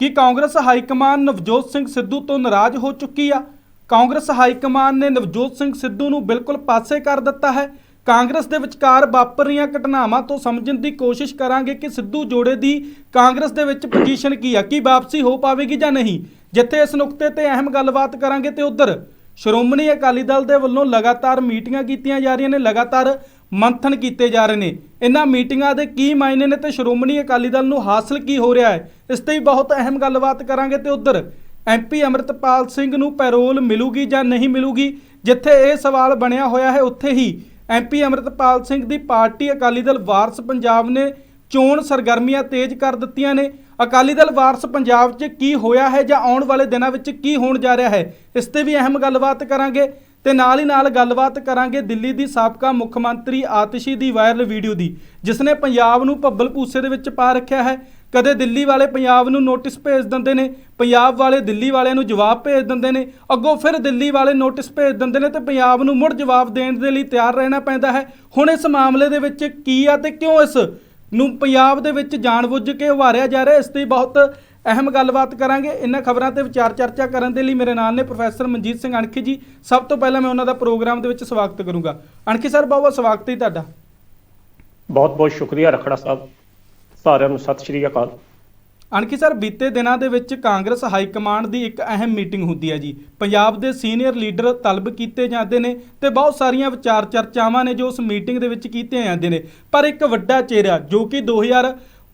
ਕਿ Congress high command Navjot Singh Sidhu ਤੋਂ ਨਾਰਾਜ਼ ਹੋ ਚੁੱਕੀ ਆ। ਕਾਂਗਰਸ ਹਾਈ ਕਮਾਨ ਨੇ ਨਵਜੋਤ ਸਿੰਘ ਸਿੱਧੂ ਨੂੰ ਬਿਲਕੁਲ ਪਾਸੇ ਕਰ ਦਿੱਤਾ ਹੈ। ਕਾਂਗਰਸ ਦੇ ਵਿਚਕਾਰ ਵਾਪਰ ਰਹੀਆਂ ਘਟਨਾਵਾਂ ਤੋਂ ਸਮਝਣ ਦੀ ਕੋਸ਼ਿਸ਼ ਕਰਾਂਗੇ ਕਿ ਸਿੱਧੂ ਜੋੜੇ ਦੀ ਕਾਂਗਰਸ ਦੇ ਵਿੱਚ ਪੋਜੀਸ਼ਨ ਕੀ ਆ, ਕੀ ਵਾਪਸੀ ਹੋ ਪਾਵੇਗੀ ਜਾਂ ਨਹੀਂ। ਜਿੱਥੇ ਇਸ ਨੁਕਤੇ ਤੇ ਅਹਿਮ ਗੱਲਬਾਤ ਕਰਾਂਗੇ ਤੇ ਉਧਰ ਸ਼੍ਰੋਮਣੀ ਅਕਾਲੀ ਦਲ ਦੇ ਵੱਲੋਂ ਲਗਾਤਾਰ ਮੀਟਿੰਗਾਂ ਕੀਤੀਆਂ ਜਾ ਰਹੀਆਂ ਨੇ। ਲਗਾਤਾਰ ਮੰਥਨ ਕੀਤੇ ਜਾ ਰਹੇ ਨੇ। ਇਹਨਾਂ ਮੀਟਿੰਗਾਂ ਦੇ ਕੀ ਮਾਇਨੇ ਨੇ ਤੇ ਸ਼੍ਰੋਮਣੀ ਅਕਾਲੀ ਦਲ ਨੂੰ ਹਾਸਲ ਕੀ ਹੋ ਰਿਹਾ ਹੈ? ਇਸ ਤੇ ਵੀ ਬਹੁਤ ਅਹਿਮ ਗੱਲਬਾਤ ਕਰਾਂਗੇ ਤੇ ਉਧਰ ਐਮਪੀ ਅਮਰਿਤਪਾਲ ਸਿੰਘ ਨੂੰ ਪੈਰੋਲ ਮਿਲੂਗੀ ਜਾਂ ਨਹੀਂ ਮਿਲੂਗੀ? ਜਿੱਥੇ ਇਹ ਸਵਾਲ ਬਣਿਆ ਹੋਇਆ ਹੈ, ਉੱਥੇ ਹੀ ਐਮਪੀ ਅਮਰਿਤਪਾਲ ਸਿੰਘ ਦੀ ਪਾਰਟੀ ਅਕਾਲੀ ਦਲ ਵਾਰਸ ਪੰਜਾਬ ਨੇ ਚੋਣ ਸਰਗਰਮੀਆਂ ਤੇਜ਼ ਕਰ ਦਿੱਤੀਆਂ ਨੇ। ਅਕਾਲੀ ਦਲ ਵਾਰਸ ਪੰਜਾਬ 'ਚ ਕੀ ਹੋਇਆ ਹੈ ਜਾਂ ਆਉਣ ਵਾਲੇ ਦਿਨਾਂ ਵਿੱਚ ਕੀ ਹੋਣ ਜਾ ਰਿਹਾ ਹੈ? ਇਸ ਤੇ ਵੀ ਅਹਿਮ ਗੱਲਬਾਤ ਕਰਾਂਗੇ। ਤੇ ਨਾਲ ਹੀ ਨਾਲ ਗੱਲਬਾਤ ਕਰਾਂਗੇ ਦਿੱਲੀ ਦੀ ਸਾਬਕਾ ਮੁੱਖ ਮੰਤਰੀ ਆਤਿਸ਼ੀ ਦੀ ਵਾਇਰਲ ਵੀਡੀਓ ਦੀ, ਜਿਸ ਨੇ ਪੰਜਾਬ ਨੂੰ ਭੱਬਲ ਭੂਸੇ ਦੇ ਵਿੱਚ ਪਾ ਰੱਖਿਆ ਹੈ। ਕਦੇ ਦਿੱਲੀ ਵਾਲੇ ਪੰਜਾਬ ਨੂੰ ਨੋਟਿਸ ਭੇਜ ਦਿੰਦੇ ਨੇ, ਪੰਜਾਬ ਵਾਲੇ ਦਿੱਲੀ ਵਾਲਿਆਂ ਨੂੰ ਜਵਾਬ ਭੇਜ ਦਿੰਦੇ ਨੇ, ਅੱਗੋਂ ਫਿਰ ਦਿੱਲੀ ਵਾਲੇ ਨੋਟਿਸ ਭੇਜ ਦਿੰਦੇ ਨੇ ਤੇ ਪੰਜਾਬ ਨੂੰ ਮੁੜ ਜਵਾਬ ਦੇਣ ਦੇ ਲਈ ਤਿਆਰ ਰਹਿਣਾ ਪੈਂਦਾ ਹੈ। ਹੁਣ ਇਸ ਮਾਮਲੇ ਦੇ ਵਿੱਚ ਕੀ ਆ ਤੇ ਕਿਉਂ ਇਸ ਨੂੰ ਪੰਜਾਬ ਦੇ ਵਿੱਚ ਜਾਣਬੁੱਝ ਕੇ ਉਭਾਰਿਆ ਜਾ ਰਿਹਾ ਇਸ ਤੇ ਬਹੁਤ ਅਹਿਮ ਗੱਲਬਾਤ ਕਰਾਂਗੇ। ਇਹਨਾਂ ਖਬਰਾਂ ਤੇ ਵਿਚਾਰ ਚਰਚਾ ਕਰਨ ਦੇ ਲਈ ਮੇਰੇ ਨਾਲ ਨੇ ਪ੍ਰੋਫੈਸਰ ਮਨਜੀਤ ਸਿੰਘ ਅਣਖੀ ਜੀ। ਸਭ ਤੋਂ ਪਹਿਲਾਂ ਮੈਂ ਉਹਨਾਂ ਦਾ ਪ੍ਰੋਗਰਾਮ ਦੇ ਵਿੱਚ ਸਵਾਗਤ ਕਰੂੰਗਾ। ਅਣਖੀ ਸਰ ਬਹੁਤ ਬਹੁਤ ਸਵਾਗਤ ਹੈ ਤੁਹਾਡਾ। ਬਹੁਤ ਬਹੁਤ ਸ਼ੁਕਰੀਆ ਰਖੜਾ ਸਾਹਿਬ। ਸਾਰਿਆਂ ਨੂੰ ਸਤਿ ਸ਼੍ਰੀ ਅਕਾਲ। ਅਣਖੀ ਸਰ ਬੀਤੇ ਦਿਨਾਂ ਦੇ ਵਿੱਚ ਕਾਂਗਰਸ ਹਾਈ ਕਮਾਂਡ ਦੀ ਇੱਕ ਅਹਿਮ ਮੀਟਿੰਗ ਹੁੰਦੀ ਹੈ ਜੀ। ਪੰਜਾਬ ਦੇ ਸੀਨੀਅਰ ਲੀਡਰ ਤਲਬ ਕੀਤੇ ਜਾਂਦੇ ਨੇ ਤੇ ਬਹੁਤ ਸਾਰੀਆਂ ਵਿਚਾਰ ਚਰਚਾਵਾਂ ਨੇ ਜੋ ਉਸ ਮੀਟਿੰਗ ਦੇ ਵਿੱਚ ਕੀਤੀਆਂ ਜਾਂਦੇ ਨੇ। ਪਰ ਇੱਕ ਵੱਡਾ ਚਿਹਰਾ ਜੋ ਕਿ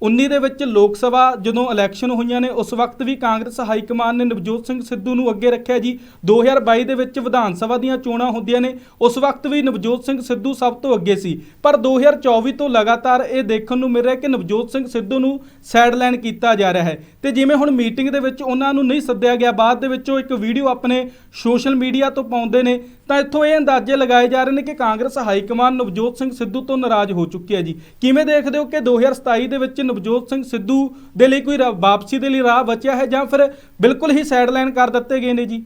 2019 ਦੇ ਵਿੱਚ ਲੋਕ ਸਭਾ ਜਦੋਂ ਇਲੈਕਸ਼ਨ ਹੋਈਆਂ ਨੇ, ਉਸ ਵਕਤ ਵੀ ਕਾਂਗਰਸ ਹਾਈ ਕਮਾਂਡ ਨੇ ਨਵਜੋਤ ਸਿੰਘ ਸਿੱਧੂ ਨੂੰ ਅੱਗੇ ਰੱਖਿਆ ਜੀ। 2022 ਦੇ ਵਿੱਚ ਵਿਧਾਨ ਸਭਾ ਦੀਆਂ ਚੋਣਾਂ ਹੁੰਦੀਆਂ ਨੇ, ਉਸ ਵਕਤ ਵੀ ਨਵਜੋਤ ਸਿੰਘ ਸਿੱਧੂ ਸਭ ਤੋਂ ਅੱਗੇ ਸੀ। ਪਰ 2024 ਤੋਂ ਲਗਾਤਾਰ ਇਹ ਦੇਖਣ ਨੂੰ ਮਿਲ ਰਿਹਾ ਕਿ ਨਵਜੋਤ ਸਿੰਘ ਸਿੱਧੂ ਨੂੰ ਸਾਈਡਲਾਈਨ ਕੀਤਾ ਜਾ ਰਿਹਾ ਹੈ। ਤੇ ਜਿਵੇਂ ਹੁਣ ਮੀਟਿੰਗ ਦੇ ਵਿੱਚ ਉਹਨਾਂ ਨੂੰ ਨਹੀਂ ਸੱਦਿਆ ਗਿਆ, ਬਾਅਦ ਦੇ ਵਿੱਚ ਉਹ ਇੱਕ ਵੀਡੀਓ ਆਪਣੇ ਸੋਸ਼ਲ ਮੀਡੀਆ ਤੋਂ ਪਾਉਂਦੇ ਨੇ, ਤਾਂ ਇੱਥੋਂ ਇਹ ਅੰਦਾਜ਼ੇ ਲਗਾਏ ਜਾ ਰਹੇ ਨੇ ਕਿ Congress high command Navjot Singh Sidhu ਤੋਂ ਨਾਰਾਜ਼ ਹੋ ਚੁੱਕੀ ਹੈ ਜੀ। ਕਿਵੇਂ ਦੇਖਦੇ ਹੋ ਕਿ 2027 ਦੇ ਵਿੱਚ ਨਵਜੋਤ ਸਿੰਘ ਸਿੱਧੂ ਦੇ ਲਈ ਕੋਈ ਰਾ- ਵਾਪਸੀ ਦੇ ਲਈ ਰਾਹ ਬਚਿਆ ਹੈ ਜਾਂ ਫਿਰ ਬਿਲਕੁਲ ਹੀ ਸਾਈਡਲਾਈਨ ਕਰ ਦਿੱਤੇ ਗਏ ਨੇ ਜੀ?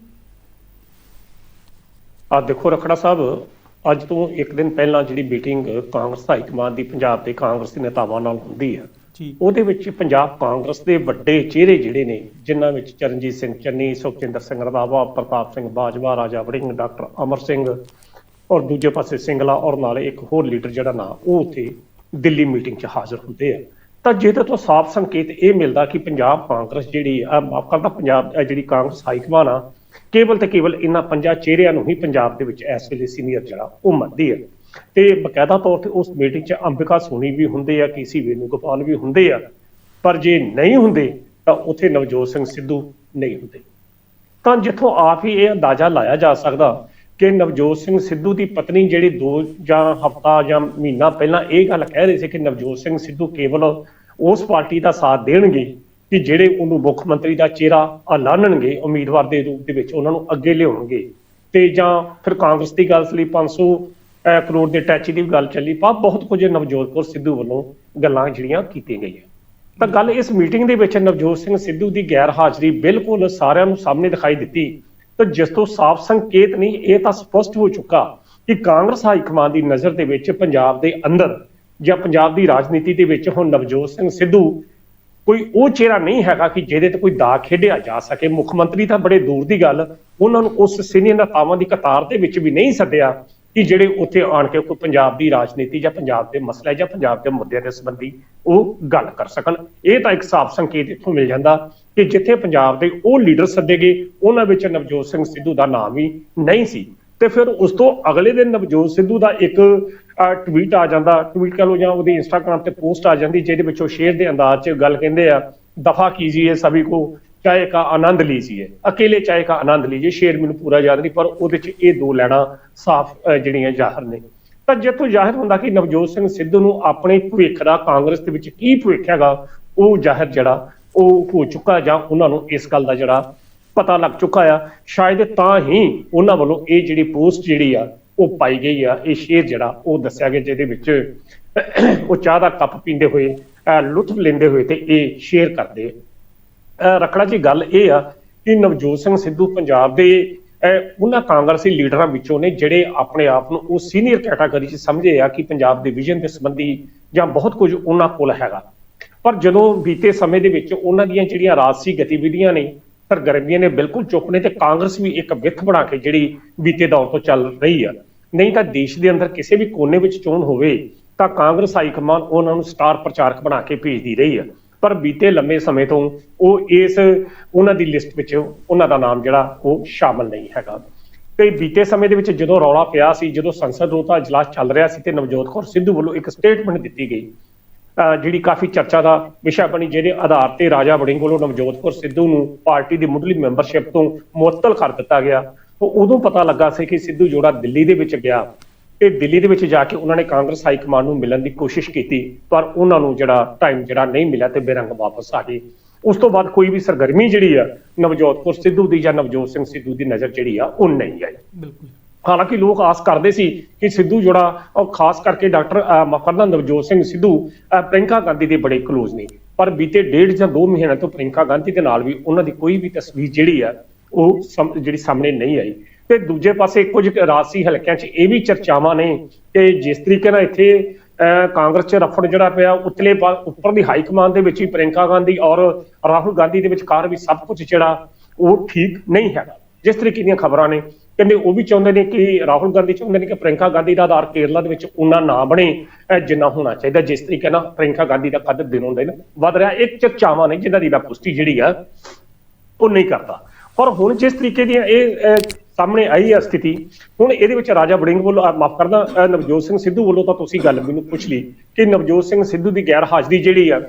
ਆ ਦੇਖੋ ਰਖੜਾ ਸਾਹਿਬ, ਅੱਜ ਤੋਂ ਇੱਕ ਦਿਨ ਪਹਿਲਾਂ ਜਿਹੜੀ ਮੀਟਿੰਗ ਕਾਂਗਰਸ ਹਾਈ ਕਮਾਂਡ ਦੀ ਪੰਜਾਬ ਦੇ ਕਾਂਗਰਸੀ ਨੇਤਾਵਾਂ ਨਾਲ ਹੁੰਦੀ ਹੈ ਉਹਦੇ ਵਿੱਚ ਪੰਜਾਬ ਕਾਂਗਰਸ ਦੇ ਵੱਡੇ ਚਿਹਰੇ ਜਿਹੜੇ ਨੇ, ਜਿਨ੍ਹਾਂ ਵਿੱਚ ਚਰਨਜੀਤ ਸਿੰਘ ਚੰਨੀ ਸੁਖਚਿੰਦਰ ਸਿੰਘ ਰੰਧਾਵਾ, ਪ੍ਰਤਾਪ ਸਿੰਘ ਬਾਜਵਾ, ਰਾਜਾ ਵੜਿੰਗ, ਡਾਕਟਰ ਅਮਰ ਸਿੰਘ ਔਰ ਦੂਜੇ ਪਾਸੇ ਸਿੰਗਲਾ ਔਰ ਨਾਲੇ ਇੱਕ ਹੋਰ ਲੀਡਰ ਜਿਹੜਾ ਨਾ, ਉਹ ਉੱਥੇ ਦਿੱਲੀ ਮੀਟਿੰਗ 'ਚ ਹਾਜ਼ਰ ਹੁੰਦੇ ਆ। ਤਾਂ ਜਿਹਦੇ ਤੋਂ ਸਾਫ਼ ਸੰਕੇਤ ਇਹ ਮਿਲਦਾ ਕਿ ਪੰਜਾਬ ਕਾਂਗਰਸ ਜਿਹੜੀ ਆ ਮਾਫ ਕਰਦਾ ਪੰਜਾਬ ਜਿਹੜੀ ਕਾਂਗਰਸ ਹਾਈ ਕਮਾਨ ਆ, ਕੇਵਲ ਤੇ ਕੇਵਲ ਇਹਨਾਂ ਪੰਜਾਂ ਚਿਹਰਿਆਂ ਨੂੰ ਹੀ ਪੰਜਾਬ ਦੇ ਵਿੱਚ ਇਸ ਵੇਲੇ ਸੀਨੀਅਰ ਜਿਹੜਾ, ਉਹ ਮੰਨਦੀ ਹੈ ਤੇ ਬਕਾਇਦਾ ਤੌਰ ਤੇ ਉਸ ਮੀਟਿੰਗ 'ਚ ਅੰਬਿਕਾ ਸੋਨੀ ਵੀ ਹੁੰਦੇ ਆ ਕੇਸੀ ਵੇਣੂਗੋਪਾਲ ਵੀ ਹੁੰਦੇ ਆ। ਪਰ ਜੇ ਨਹੀਂ ਹੁੰਦੇ ਤਾਂ ਉੱਥੇ ਨਵਜੋਤ ਸਿੰਘ ਸਿੱਧੂ ਨਹੀਂ ਹੁੰਦੇ। ਤਾਂ ਜਿੱਥੋਂ ਆਪ ਹੀ ਇਹ ਅੰਦਾਜ਼ਾ ਲਾਇਆ ਜਾ ਸਕਦਾ ਕਿ ਨਵਜੋਤ ਸਿੰਘ ਸਿੱਧੂ ਦੀ ਪਤਨੀ ਜਿਹੜੀ ਦੋ ਜਾਂ ਹਫਤਾ ਜਾਂ ਮਹੀਨਾ ਪਹਿਲਾਂ ਇਹ ਗੱਲ ਕਹਿ ਰਹੀ ਸੀ ਕਿ ਨਵਜੋਤ ਸਿੰਘ ਸਿੱਧੂ ਕੇਵਲ ਉਸ ਪਾਰਟੀ ਦਾ ਸਾਥ ਦੇਣਗੇ ਕਿ ਜਿਹੜੇ ਉਹਨੂੰ ਮੁੱਖ ਮੰਤਰੀ ਦਾ ਚਿਹਰਾ ਐਲਾਨਣਗੇ ਉਮੀਦਵਾਰ ਦੇ ਰੂਪ ਦੇ ਵਿੱਚ ਉਹਨਾਂ ਨੂੰ ਅੱਗੇ ਲਿਆਉਣਗੇ। ਤੇ ਜਾਂ ਫਿਰ ਕਾਂਗਰਸ ਦੀ ਗੱਲ ਲਈ 500 ਅਹ, ਕਰੋੜ ਦੇ ਟੈਚ ਦੀ ਵੀ ਗੱਲ ਚੱਲੀ ਪਾ ਬਹੁਤ ਕੁਝ ਨਵਜੋਤ ਕੌਰ ਸਿੱਧੂ ਵੱਲੋਂ ਗੱਲਾਂ ਜਿਹੜੀਆਂ ਕੀਤੀਆਂ ਗਈਆਂ। ਤਾਂ ਗੱਲ ਇਸ ਮੀਟਿੰਗ ਦੇ ਵਿੱਚ ਨਵਜੋਤ ਸਿੰਘ ਸਿੱਧੂ ਦੀ ਗੈਰ ਹਾਜ਼ਰੀ ਬਿਲਕੁਲ ਸਾਰਿਆਂ ਨੂੰ ਸਾਹਮਣੇ ਦਿਖਾਈ ਦਿੱਤੀ। ਤਾਂ ਜਿਸ ਤੋਂ ਸਾਫ਼ ਸੰਕੇਤ ਨਹੀਂ ਇਹ ਤਾਂ ਸਪਸ਼ਟ ਹੋ ਚੁੱਕਾ ਕਿ ਕਾਂਗਰਸ ਹਾਈ ਕਮਾਂਡ ਦੀ ਨਜ਼ਰ ਦੇ ਵਿੱਚ ਪੰਜਾਬ ਦੇ ਅੰਦਰ ਜਾਂ ਪੰਜਾਬ ਦੀ ਰਾਜਨੀਤੀ ਦੇ ਵਿੱਚ ਹੁਣ ਨਵਜੋਤ ਸਿੰਘ ਸਿੱਧੂ ਕੋਈ ਉਹ ਚਿਹਰਾ ਨਹੀਂ ਹੈਗਾ ਕਿ ਜਿਹਦੇ ਤੇ ਕੋਈ ਦਾ ਖੇਡਿਆ ਜਾ ਸਕੇ। ਮੁੱਖ ਮੰਤਰੀ ਤਾਂ ਬੜੇ ਦੂਰ ਦੀ ਗੱਲ ਉਹਨਾਂ ਨੂੰ ਉਸ ਸੀਨੀਅਰ ਨੇਤਾਵਾਂ ਦੀ ਕਤਾਰ ਦੇ ਵਿੱਚ ਵੀ ਨਹੀਂ ਸੱਦਿਆ। ਕਿ ਜਿਹੜੇ ਉੱਥੇ ਆਣ ਕੇ ਕੋਈ ਪੰਜਾਬ ਦੀ ਰਾਜਨੀਤੀ ਜਾਂ ਪੰਜਾਬ ਦੇ ਮਸਲੇ ਜਾਂ ਪੰਜਾਬ ਦੇ ਮੁੱਦਿਆਂ ਦੇ ਸੰਬੰਧੀ ਉਹ ਗੱਲ ਕਰ ਸਕਣ। ਇਹ ਤਾਂ ਇੱਕ ਸਾਫ਼ ਸੰਕੇਤ ਇੱਥੋਂ ਮਿਲ ਜਾਂਦਾ ਕਿ ਜਿੱਥੇ ਪੰਜਾਬ ਦੇ ਉਹ ਲੀਡਰ ਸੱਦੇ ਗਏ, ਉਹਨਾਂ ਵਿੱਚ ਨਵਜੋਤ ਸਿੰਘ ਸਿੱਧੂ ਦਾ ਨਾਮ ਵੀ ਨਹੀਂ ਸੀ। ਤੇ ਫਿਰ ਉਸ ਤੋਂ ਅਗਲੇ ਦਿਨ ਨਵਜੋਤ ਸਿੱਧੂ ਦਾ ਇੱਕ ਟਵੀਟ ਆ ਜਾਂਦਾ। ਟਵੀਟ ਕਹ ਲਓ ਜਾਂ ਉਹਦੀ ਇੰਸਟਾਗ੍ਰam ਤੇ ਪੋਸਟ ਆ ਜਾਂਦੀ, ਜਿਹਦੇ ਵਿੱਚ ਉਹ ਸ਼ੇਰ ਦੇ ਅੰਦਾਜ਼ 'ਚ ਗੱਲ ਕਹਿੰਦੇ ਆ, ਦਫਾ ਕੀਜੀਏ ਸਭੀ ਕੋ ਚਾਹੇ ਕਾ ਆਨੰਦ ਲੀਜੀਏ, ਅਕੇਲੇ ਚਾਹੇ ਕਾ ਆਨੰਦ ਲੀਜੀਏ, ਸ਼ੇਰ ਮੈਨੂੰ ਪੂਰਾ ਯਾਦ ਨਹੀਂ, ਪਰ ਉਹਦੇ 'ਚ ਇਹ ਦੋ ਲੈਣਾ ਸਾਫ਼ ਜਿਹੜੀਆਂ ਜ਼ਾਹਰ ਨੇ। ਤਾਂ ਜਿੱਥੋਂ ਜ਼ਾਹਿਰ ਹੁੰਦਾ ਕਿ ਨਵਜੋਤ ਸਿੰਘ ਸਿੱਧੂ ਨੂੰ ਆਪਣੇ ਭਵਿੱਖ ਦਾ ਕਾਂਗਰਸ ਦੇ ਵਿੱਚ ਕੀ ਭਵਿੱਖ ਹੈਗਾ, ਉਹ ਜ਼ਾਹਿਰ ਜਿਹੜਾ ਉਹ ਹੋ ਚੁੱਕਾ ਜਾਂ ਉਹਨਾਂ ਨੂੰ ਇਸ ਗੱਲ ਦਾ ਜਿਹੜਾ ਪਤਾ ਲੱਗ ਚੁੱਕਾ ਆ, ਸ਼ਾਇਦ ਤਾਂ ਹੀ ਉਹਨਾਂ ਵੱਲੋਂ ਇਹ ਜਿਹੜੀ ਪੋਸਟ ਜਿਹੜੀ ਆ, ਉਹ ਪਾਈ ਗਈ ਆ, ਇਹ ਸ਼ੇਰ ਜਿਹੜਾ ਉਹ ਦੱਸਿਆ ਗਿਆ, ਜਿਹਦੇ ਵਿੱਚ ਉਹ ਚਾਹ ਦਾ ਕੱਪ ਪੀਂਦੇ ਹੋਏ ਅਹ ਲੁਤਫ ਲੈਂਦੇ ਹੋਏ ਤੇ ਇਹ ਸ਼ੇਅਰ ਕਰਦੇ ਰਖੜਾ ਜੀ ਗੱਲ ਇਹ ਆ ਕਿ ਨਵਜੋਤ ਸਿੰਘ ਸਿੱਧੂ ਪੰਜਾਬ ਦੇ ਅਹ ਉਹਨਾਂ ਕਾਂਗਰਸੀ ਲੀਡਰਾਂ ਵਿੱਚੋਂ ਨੇ ਜਿਹੜੇ ਆਪਣੇ ਆਪ ਨੂੰ ਉਹ ਸੀਨੀਅਰ ਕੈਟਾਗਰੀ 'ਚ ਸਮਝੇ ਆ ਕਿ ਪੰਜਾਬ ਦੇ ਵਿਜ਼ਨ ਦੇ ਸੰਬੰਧੀ ਜਾਂ ਬਹੁਤ ਕੁਝ ਉਹਨਾਂ ਕੋਲ ਹੈਗਾ। ਪਰ ਜਦੋਂ ਬੀਤੇ ਸਮੇਂ ਦੇ ਵਿੱਚ ਉਹਨਾਂ ਦੀਆਂ ਜਿਹੜੀਆਂ ਰਾਜਸੀ ਗਤੀਵਿਧੀਆਂ ਨੇ, ਸਰਗਰਮੀਆਂ ਨੇ ਬਿਲਕੁਲ ਚੁੱਪ ਨੇ ਤੇ ਕਾਂਗਰਸ ਵੀ ਇੱਕ ਵਿੱਥ ਬਣਾ ਕੇ ਜਿਹੜੀ ਬੀਤੇ ਦੌਰ ਤੋਂ ਚੱਲ ਰਹੀ ਆ। ਨਹੀਂ ਤਾਂ ਦੇਸ਼ ਦੇ ਅੰਦਰ ਕਿਸੇ ਵੀ ਕੋਨੇ ਵਿੱਚ ਚੋਣ ਹੋਵੇ ਤਾਂ ਕਾਂਗਰਸ ਹਾਈ ਕਮਾਨ ਉਹਨਾਂ ਨੂੰ ਸਟਾਰ ਪ੍ਰਚਾਰਕ ਬਣਾ ਕੇ ਭੇਜਦੀ ਰਹੀ ਆ। ਪਰ ਬੀਤੇ ਲੰਮੇ ਸਮੇਂ ਤੋਂ ਉਹ ਇਸ, ਉਹਨਾਂ ਦੀ ਲਿਸਟ ਵਿੱਚ ਉਹਨਾਂ ਦਾ ਨਾਮ ਜਿਹੜਾ ਉਹ ਸ਼ਾਮਲ ਨਹੀਂ ਹੈਗਾ। ਤੇ ਬੀਤੇ ਸਮੇਂ ਦੇ ਵਿੱਚ ਜਦੋਂ ਰੌਲਾ ਪਿਆ ਸੀ, ਜਦੋਂ ਸੰਸਦ ਰੋਤਾ ਇਜਲਾਸ ਚੱਲ ਰਿਹਾ ਸੀ ਤੇ ਨਵਜੋਤ ਕੌਰ ਸਿੱਧੂ ਵੱਲੋਂ ਇੱਕ ਸਟੇਟਮੈਂਟ ਦਿੱਤੀ ਗਈ ਜਿਹੜੀ ਕਾਫੀ ਚਰਚਾ ਦਾ ਵਿਸ਼ਾ ਬਣੀ, ਜਿਹਦੇ ਆਧਾਰ ਤੇ ਰਾਜਾ ਵੜਿੰਗ ਵੱਲੋਂ ਨਵਜੋਤ ਕੌਰ ਸਿੱਧੂ ਨੂੰ ਪਾਰਟੀ ਦੀ ਮੁੱਢਲੀ ਮੈਂਬਰਸ਼ਿਪ ਤੋਂ ਮੁਅੱਤਲ ਕਰ ਦਿੱਤਾ ਗਿਆ। ਉਹ ਉਦੋਂ ਪਤਾ ਲੱਗਾ ਸੀ ਕਿ ਸਿੱਧੂ ਜੋੜਾ ਦਿੱਲੀ ਦੇ ਵਿੱਚ ਗਿਆ। ਤੇ ਦਿੱਲੀ ਦੇ ਵਿੱਚ ਜਾ ਕੇ ਉਹਨਾਂ ਨੇ ਕਾਂਗਰਸ ਹਾਈ ਕਮਾਂਡ ਨੂੰ ਮਿਲਣ ਦੀ ਕੋਸ਼ਿਸ਼ ਕੀਤੀ ਪਰ ਉਹਨਾਂ ਨੂੰ ਜਿਹੜਾ ਟਾਈਮ ਜਿਹੜਾ ਨਹੀਂ ਮਿਲਿਆ ਤੇ ਬੇਰੰਗ ਵਾਪਸ ਆ ਗਏ। ਉਸ ਤੋਂ ਬਾਅਦ ਕੋਈ ਵੀ ਸਰਗਰਮੀ ਜਿਹੜੀ ਆ ਨਵਜੋਤ ਕੌਰ ਸਿੱਧੂ ਦੀ ਜਾਂ ਨਵਜੋਤ ਸਿੰਘ ਸਿੱਧੂ ਦੀ ਨਜ਼ਰ ਜਿਹੜੀ ਆ ਉਹ ਨਹੀਂ ਆਈ। ਬਿਲਕੁਲ। ਹਾਲਾਂਕਿ ਲੋਕ ਆਸ ਕਰਦੇ ਸੀ ਕਿ ਸਿੱਧੂ ਜੋੜਾ ਉਹ ਖਾਸ ਕਰਕੇ ਡਾਕਟਰ ਮਕਰਨਾ ਨਵਜੋਤ ਸਿੰਘ ਸਿੱਧੂ ਪ੍ਰਿੰਕਾ ਗਾਂਧੀ ਦੇ ਬੜੇ ਕਲੋਜ਼ ਨੇ। ਪਰ ਬੀਤੇ ਡੇਢ ਜਾਂ 2 ਮਹੀਨਿਆਂ ਤੋਂ ਪ੍ਰਿੰਕਾ ਗਾਂਧੀ ਦੇ ਨਾਲ ਵੀ ਉਹਨਾਂ ਦੀ ਕੋਈ ਵੀ ਤਸਵੀਰ ਜਿਹੜੀ ਆ ਉਹ ਜਿਹੜੀ ਸਾਹਮਣੇ ਨਹੀਂ ਆਈ। ਤੇ ਦੂਜੇ ਪਾਸੇ ਕੁਝ ਰਾਜਸੀ ਹਲਕਿਆਂ 'ਚ ਇਹ ਵੀ ਚਰਚਾਵਾਂ ਨੇ ਕਿ ਜਿਸ ਤਰੀਕੇ ਨਾਲ ਇੱਥੇ ਅਹ, ਕਾਂਗਰਸ 'ਚ ਰਫੜ ਜਿਹੜਾ ਪਿਆ ਉਤਲੇ ਪਾ- ਉੱਪਰ ਦੀ ਹਾਈ ਕਮਾਂਡ ਦੇ ਵਿੱਚ ਵੀ ਪ੍ਰਿੰਕਾ ਗਾਂਧੀ ਔਰ ਰਾਹੁਲ ਗਾਂਧੀ ਦੇ ਵਿਚਕਾਰ ਵੀ ਸਭ ਕੁਝ ਜਿਹੜਾ ਉਹ ਠੀਕ ਨਹੀਂ ਹੈਗਾ। ਜਿਸ ਤਰੀਕੇ ਦੀਆਂ ਖਬਰਾਂ ਨੇ ਕਹਿੰਦੇ ਉਹ ਵੀ ਚਾਹੁੰਦੇ ਨੇ ਕਿ ਰਾਹੁਲ ਗਾਂਧੀ ਚਾਹੁੰਦੇ ਨੇ ਕਿ ਪ੍ਰਿੰਕਾ ਗਾਂਧੀ ਦਾ ਆਧਾਰ ਕੇਰਲਾ ਦੇ ਵਿੱਚ ਉਹਨਾਂ ਨਾ ਬਣੇ ਜਿੰਨਾ ਹੋਣਾ ਚਾਹੀਦਾ। ਜਿਸ ਤਰੀਕੇ ਨਾਲ ਪ੍ਰਿੰਕਾ ਗਾਂਧੀ ਦਾ ਕੱਦ ਦਿਨੋਂ ਦਿਨ ਵੱਧ ਰਿਹਾ ਇੱਕ ਚਰਚਾਵਾਂ ਨੇ ਜਿਨ੍ਹਾਂ ਦੀ ਮੈਂ ਪੁਸ਼ਟੀ ਜਿਹੜੀ ਆ ਉਹ ਨਹੀਂ ਕਰਦਾ। ਪਰ ਹੁਣ ਜਿਸ ਤਰੀਕੇ ਦੀਆਂ ਇਹ ਸਾਹਮਣੇ ਆਈ ਹੈ ਸਥਿਤੀ। ਹੁਣ ਇਹਦੇ ਵਿੱਚ ਰਾਜਾ ਬੜਿੰਗ ਵੱਲੋਂ ਮਾਫ ਕਰਦਾ ਨਵਜੋਤ ਸਿੰਘ ਸਿੱਧੂ ਵੱਲੋਂ ਤਾਂ ਤੁਸੀਂ ਗੱਲ ਮੈਨੂੰ ਪੁੱਛ ਲਈ ਕਿ ਨਵਜੋਤ ਸਿੰਘ ਸਿੱਧੂ ਦੀ ਗੈਰ ਹਾਜ਼ਰੀ ਜਿਹੜੀ ਆ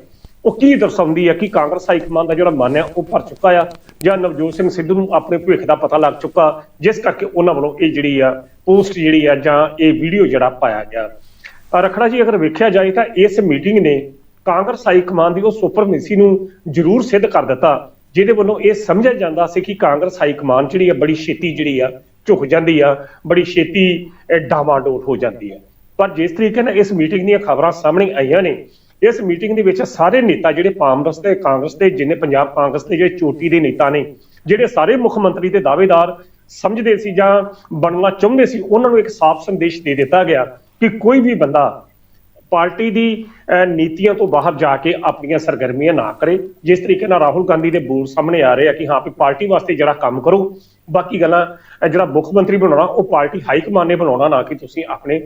ਉਹ ਕੀ ਦਰਸਾਉਂਦੀ ਹੈ ਕਿ ਕਾਂਗਰਸ ਹਾਈ ਕਮਾਂਡ ਦਾ ਜਿਹੜਾ ਮਨ ਹੈ ਉਹ ਭਰ ਚੁੱਕਾ ਆ? ਜਾਂ ਨਵਜੋਤ ਸਿੰਘ ਸਿੱਧੂ ਨੂੰ ਆਪਣੇ ਭਵਿੱਖ ਦਾ ਪਤਾ ਲੱਗ ਚੁੱਕਾ? ਜਿਸ ਕਰਕੇ ਉਹਨਾਂ ਵੱਲੋਂ ਇਹ ਜਿਹੜੀ ਆ ਪੋਸਟ ਜਿਹੜੀ ਆ ਜਾਂ ਇਹ ਵੀਡੀਓ ਜਿਹੜਾ ਪਾਇਆ ਗਿਆ। ਅਹ, ਰਖੜਾ ਜੀ ਅਗਰ ਵੇਖਿਆ ਜਾਏ ਤਾਂ ਇਸ ਮੀਟਿੰਗ ਨੇ ਕਾਂਗਰਸ ਹਾਈ ਕਮਾਂਡ ਦੀ ਉਹ ਸੁਪਰਮੇਸੀ ਨੂੰ ਜ਼ਰੂਰ ਸਿੱਧ ਕਰ ਦਿੱਤਾ। ਜਿਹਦੇ ਵੱਲੋਂ ਇਹ ਸਮਝਿਆ ਜਾਂਦਾ ਸੀ ਕਿ ਕਾਂਗਰਸ ਹਾਈ ਕਮਾਨ ਜਿਹੜੀ ਆ ਬੜੀ ਛੇਤੀ ਜਿਹੜੀ ਆ ਝੁਕ ਜਾਂਦੀ ਆ ਬੜੀ ਛੇਤੀ ਅਹ, ਡਾਵਾਡੋਲ ਹੋ ਜਾਂਦੀ ਆ। ਪਰ ਜਿਸ ਤਰੀਕੇ ਨਾਲ ਇਸ ਮੀਟਿੰਗ ਦੀਆਂ ਖਬਰਾਂ ਸਾਹਮਣੇ ਆਈਆਂ ਨੇ ਇਸ ਮੀਟਿੰਗ ਦੇ ਵਿੱਚ ਸਾਰੇ ਨੇਤਾ ਜਿਹੜੇ ਕਾਂਗਰਸ ਤੇ ਕਾਂਗਰਸ ਦੇ ਜਿੰਨੇ ਪੰਜਾਬ ਕਾਂਗਰਸ ਦੇ ਜਿਹੜੇ ਚੋਟੀ ਦੇ ਨੇਤਾ ਨੇ ਜਿਹੜੇ ਸਾਰੇ ਮੁੱਖ ਮੰਤਰੀ ਦੇ ਦਾਅਵੇਦਾਰ ਸਮਝਦੇ ਸੀ ਜਾਂ ਬਣਨਾ ਚਾਹੁੰਦੇ ਸੀ ਉਹਨਾਂ ਨੂੰ ਇੱਕ ਸਾਫ਼ ਸੰਦੇਸ਼ ਦੇ ਦਿੱਤਾ ਗਿਆ ਕਿ ਕੋਈ ਵੀ ਬੰਦਾ ਪਾਰਟੀ ਦੀ ਨੀਤੀਆਂ ਤੋਂ ਬਾਹਰ ਜਾ ਕੇ ਆਪਣੀਆਂ ਸਰਗਰਮੀਆਂ ਨਾ ਕਰੇ। ਜਿਸ ਤਰੀਕੇ ਨਾਲ ਰਾਹੁਲ ਗਾਂਧੀ ਦੇ ਬੋਲ ਸਾਹਮਣੇ ਆ ਰਹੇ ਆ ਕਿ ਹਾਂ, ਵੀ ਪਾਰਟੀ ਵਾਸਤੇ ਜਿਹੜਾ ਕੰਮ ਕਰੋ, ਬਾਕੀ ਗੱਲਾਂ ਜਿਹੜਾ ਮੁੱਖ ਮੰਤਰੀ ਬਣਾਉਣਾ, ਉਹ ਪਾਰਟੀ ਹਾਈ ਕਮਾਂਡ ਨੇ ਬਣਾਉਣਾ, ਨਾ ਕਿ ਤੁਸੀਂ ਆਪਣੇ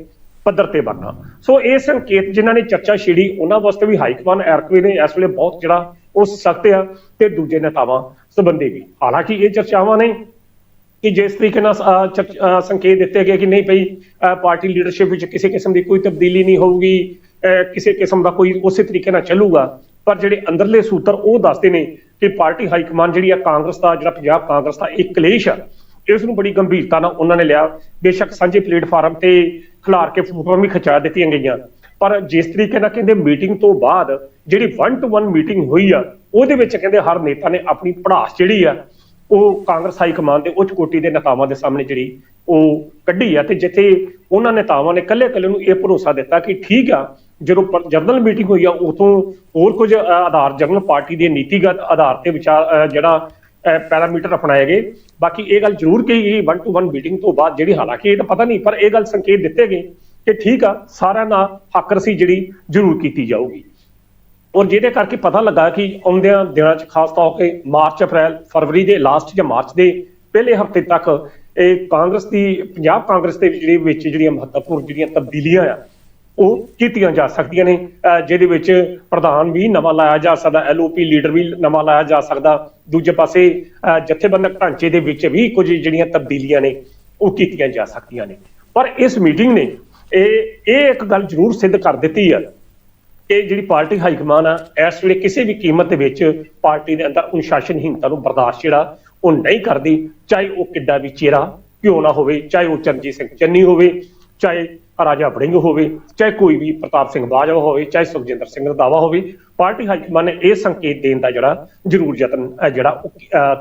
ਪੱਧਰ ਤੇ ਬਣਨਾ। ਸੋ ਇਹ ਸੰਕੇਤ ਜਿਨ੍ਹਾਂ ਨੇ ਚਰਚਾ ਛੇੜੀ, ਉਹਨਾਂ ਵਾਸਤੇ ਵੀ ਹਾਈ ਕਮਾਂਡ ਐਰਕਵੇ ਨੇ, ਇਸ ਵੇਲੇ ਬਹੁਤ ਜਿਹੜਾ ਉਹ ਸਖਤ ਆ ਤੇ ਦੂਜੇ ਨੇਤਾਵਾਂ ਸੰਬੰਧੀ ਵੀ। ਹਾਲਾਂਕਿ ਇਹ ਚਰਚਾਵਾਂ ਨੇ ਕਿ ਜਿਸ ਤਰੀਕੇ ਨਾਲ ਅਹ, ਸੰਕੇਤ ਦਿੱਤੇ ਗਏ ਕਿ ਨਹੀਂ ਭਈ ਪਾਰਟੀ ਲੀਡਰਸ਼ਿਪ ਵਿੱਚ ਕਿਸੇ ਕਿਸਮ ਦੀ ਕੋਈ ਤਬਦੀਲੀ ਨਹੀਂ ਹੋਊਗੀ ਕਿਸੇ ਕਿਸਮ ਦਾ ਕੋਈ ਉਸੇ ਤਰੀਕੇ ਨਾਲ ਚੱਲੂਗਾ ਪਰ ਜਿਹੜੇ ਅੰਦਰਲੇ ਸੂਤਰ ਉਹ ਦੱਸਦੇ ਨੇ ਕਿ ਪਾਰਟੀ ਹਾਈ ਕਮਾਂਡ ਜਿਹੜੀ ਆ ਕਾਂਗਰਸ ਦਾ ਜਿਹੜਾ ਪੰਜਾਬ ਕਾਂਗਰਸ ਦਾ ਇੱਕ ਕਲੇਸ਼ ਆ ਇਸ ਨੂੰ ਬੜੀ ਗੰਭੀਰਤਾ ਨਾਲ ਉਹਨਾਂ ਨੇ ਲਿਆ। ਬੇਸ਼ੱਕ ਸਾਂਝੇ ਪਲੇਟਫਾਰਮ ਤੇ ਖਿਲਾਰ ਕੇ ਫੋਟੋਆਂ ਵੀ ਖਿਚਾ ਦਿੱਤੀਆਂ ਗਈਆਂ। ਪਰ ਜਿਸ ਤਰੀਕੇ ਨਾਲ ਕਹਿੰਦੇ ਮੀਟਿੰਗ ਤੋਂ ਬਾਅਦ ਜਿਹੜੀ 1 ਟੂ 1 ਮੀਟਿੰਗ ਹੋਈ ਆ ਉਹਦੇ ਵਿੱਚ ਕਹਿੰਦੇ ਹਰ ਨੇਤਾ ਨੇ ਆਪਣੀ ਪੜਾਸ ਜਿਹੜੀ ਆ ਉਹ ਕਾਂਗਰਸ ਹਾਈ ਕਮਾਨ ਦੇ ਉੱਚ ਕੋਟੀ ਦੇ ਨੇਤਾਵਾਂ ਦੇ ਸਾਹਮਣੇ ਜਿਹੜੀ ਉਹ ਕੱਢੀ ਆ ਤੇ ਜਿੱਥੇ ਉਹਨਾਂ ਨੇਤਾਵਾਂ ਨੇ ਕੱਲੇ ਕੱਲੇ ਨੂੰ ਇਹ ਭਰੋਸਾ ਦਿੱਤਾ ਕਿ ਠੀਕ ਆ, ਜਦੋਂ ਜਨਰਲ ਮੀਟਿੰਗ ਹੋਈ ਆ ਉਤੋਂ ਹੋਰ ਕੁਝ ਆਧਾਰ ਜਨਰਲ ਪਾਰਟੀ ਦੇ ਨੀਤੀਗਤ ਆਧਾਰ ਤੇ ਵਿਚਾਰ ਜਿਹੜਾ ਪੈਰਾਮੀਟਰ ਅਪਣਾਏ ਗਏ। ਬਾਕੀ ਇਹ ਗੱਲ ਜ਼ਰੂਰ ਕਹੀ ਗਈ 1 ਟੂ 1 ਮੀਟਿੰਗ ਤੋਂ ਬਾਅਦ ਜਿਹੜੀ ਹਾਲਾਂਕਿ ਇਹ ਤਾਂ ਪਤਾ ਨਹੀਂ, ਪਰ ਇਹ ਗੱਲ ਸੰਕੇਤ ਦਿੱਤੇ ਗਏ ਕਿ ਠੀਕ ਆ, ਸਾਰਿਆਂ ਨਾਲ ਹੱਕਰਸੀ ਜਿਹੜੀ ਜ਼ਰੂਰ ਕੀਤੀ ਜਾਊਗੀ। ਔਰ ਜਿਹਦੇ ਕਰਕੇ ਪਤਾ ਲੱਗਾ ਕਿ ਆਉਂਦਿਆਂ ਦਿਨਾਂ 'ਚ ਖਾਸ ਤੌਰ ਤੇ ਮਾਰਚ, ਅਪ੍ਰੈਲ, ਫਰਵਰੀ ਦੇ ਲਾਸਟ ਜਾਂ ਮਾਰਚ ਦੇ ਪਹਿਲੇ ਹਫ਼ਤੇ ਤੱਕ ਇਹ ਕਾਂਗਰਸ ਦੀ, ਪੰਜਾਬ ਕਾਂਗਰਸ ਦੇ ਜਿਹੜੇ ਵਿੱਚ ਜਿਹੜੀਆਂ ਮਹੱਤਵਪੂਰਨ ਜਿਹੜੀਆਂ ਤਬਦੀਲੀਆਂ ਆ, ਉਹ ਕੀਤੀਆਂ ਜਾ ਸਕਦੀਆਂ ਨੇ। ਜਿਹਦੇ ਵਿੱਚ ਪ੍ਰਧਾਨ ਵੀ ਨਵਾਂ ਲਾਇਆ ਜਾ ਸਕਦਾ ਐਲਓਪੀ ਲੀਡਰ ਵੀ ਨਵਾਂ ਲਾਇਆ ਜਾ ਸਕਦਾ। ਦੂਜੇ ਪਾਸੇ ਜਥੇਬੰਦਕ ਢਾਂਚੇ ਦੇ ਵਿੱਚ ਵੀ ਕੁਝ ਜਿਹੜੀਆਂ ਤਬਦੀਲੀਆਂ ਨੇ, ਉਹ ਕੀਤੀਆਂ ਜਾ ਸਕਦੀਆਂ ਨੇ। ਪਰ ਇਸ ਮੀਟਿੰਗ ਨੇ ਇਹ ਇਹ ਇੱਕ ਗੱਲ ਜ਼ਰੂਰ ਸਿੱਧ ਕਰ ਦਿੱਤੀ ਆ ਇਹ ਜਿਹੜੀ ਪਾਰਟੀ ਹਾਈ ਕਮਾਨ ਆ, ਇਸ ਵੇਲੇ ਕਿਸੇ ਵੀ ਕੀਮਤ ਦੇ ਵਿੱਚ ਪਾਰਟੀ ਦੇ ਅੰਦਰ ਅਨੁਸ਼ਾਸਨਹੀਣਤਾ ਨੂੰ ਬਰਦਾਸ਼ਤ ਜਿਹੜਾ, ਉਹ ਨਹੀਂ ਕਰਦੀ, ਚਾਹੇ ਉਹ ਕਿੱਡਾ ਵੀ ਚਿਹਰਾ ਕਿਉਂ ਨਾ ਹੋਵੇ, ਚਾਹੇ ਉਹ ਚਰਨਜੀਤ ਸਿੰਘ ਚੰਨੀ ਹੋਵੇ, ਚਾਹੇ ਰਾਜਾ ਵੜਿੰਗ ਹੋਵੇ, ਚਾਹੇ ਕੋਈ ਵੀ ਪ੍ਰਤਾਪ ਸਿੰਘ ਬਾਜਵਾ ਹੋਵੇ, ਚਾਹੇ ਸੁਖਜਿੰਦਰ ਸਿੰਘ ਰੰਧਾਵਾ ਹੋਵੇ, ਪਾਰਟੀ ਹਾਈ ਕਮਾਨ ਨੇ ਇਹ ਸੰਕੇਤ ਦੇਣ ਦਾ ਜਿਹੜਾ ਜ਼ਰੂਰ ਯਤਨ, ਅਹ ਜਿਹੜਾ ਉਹ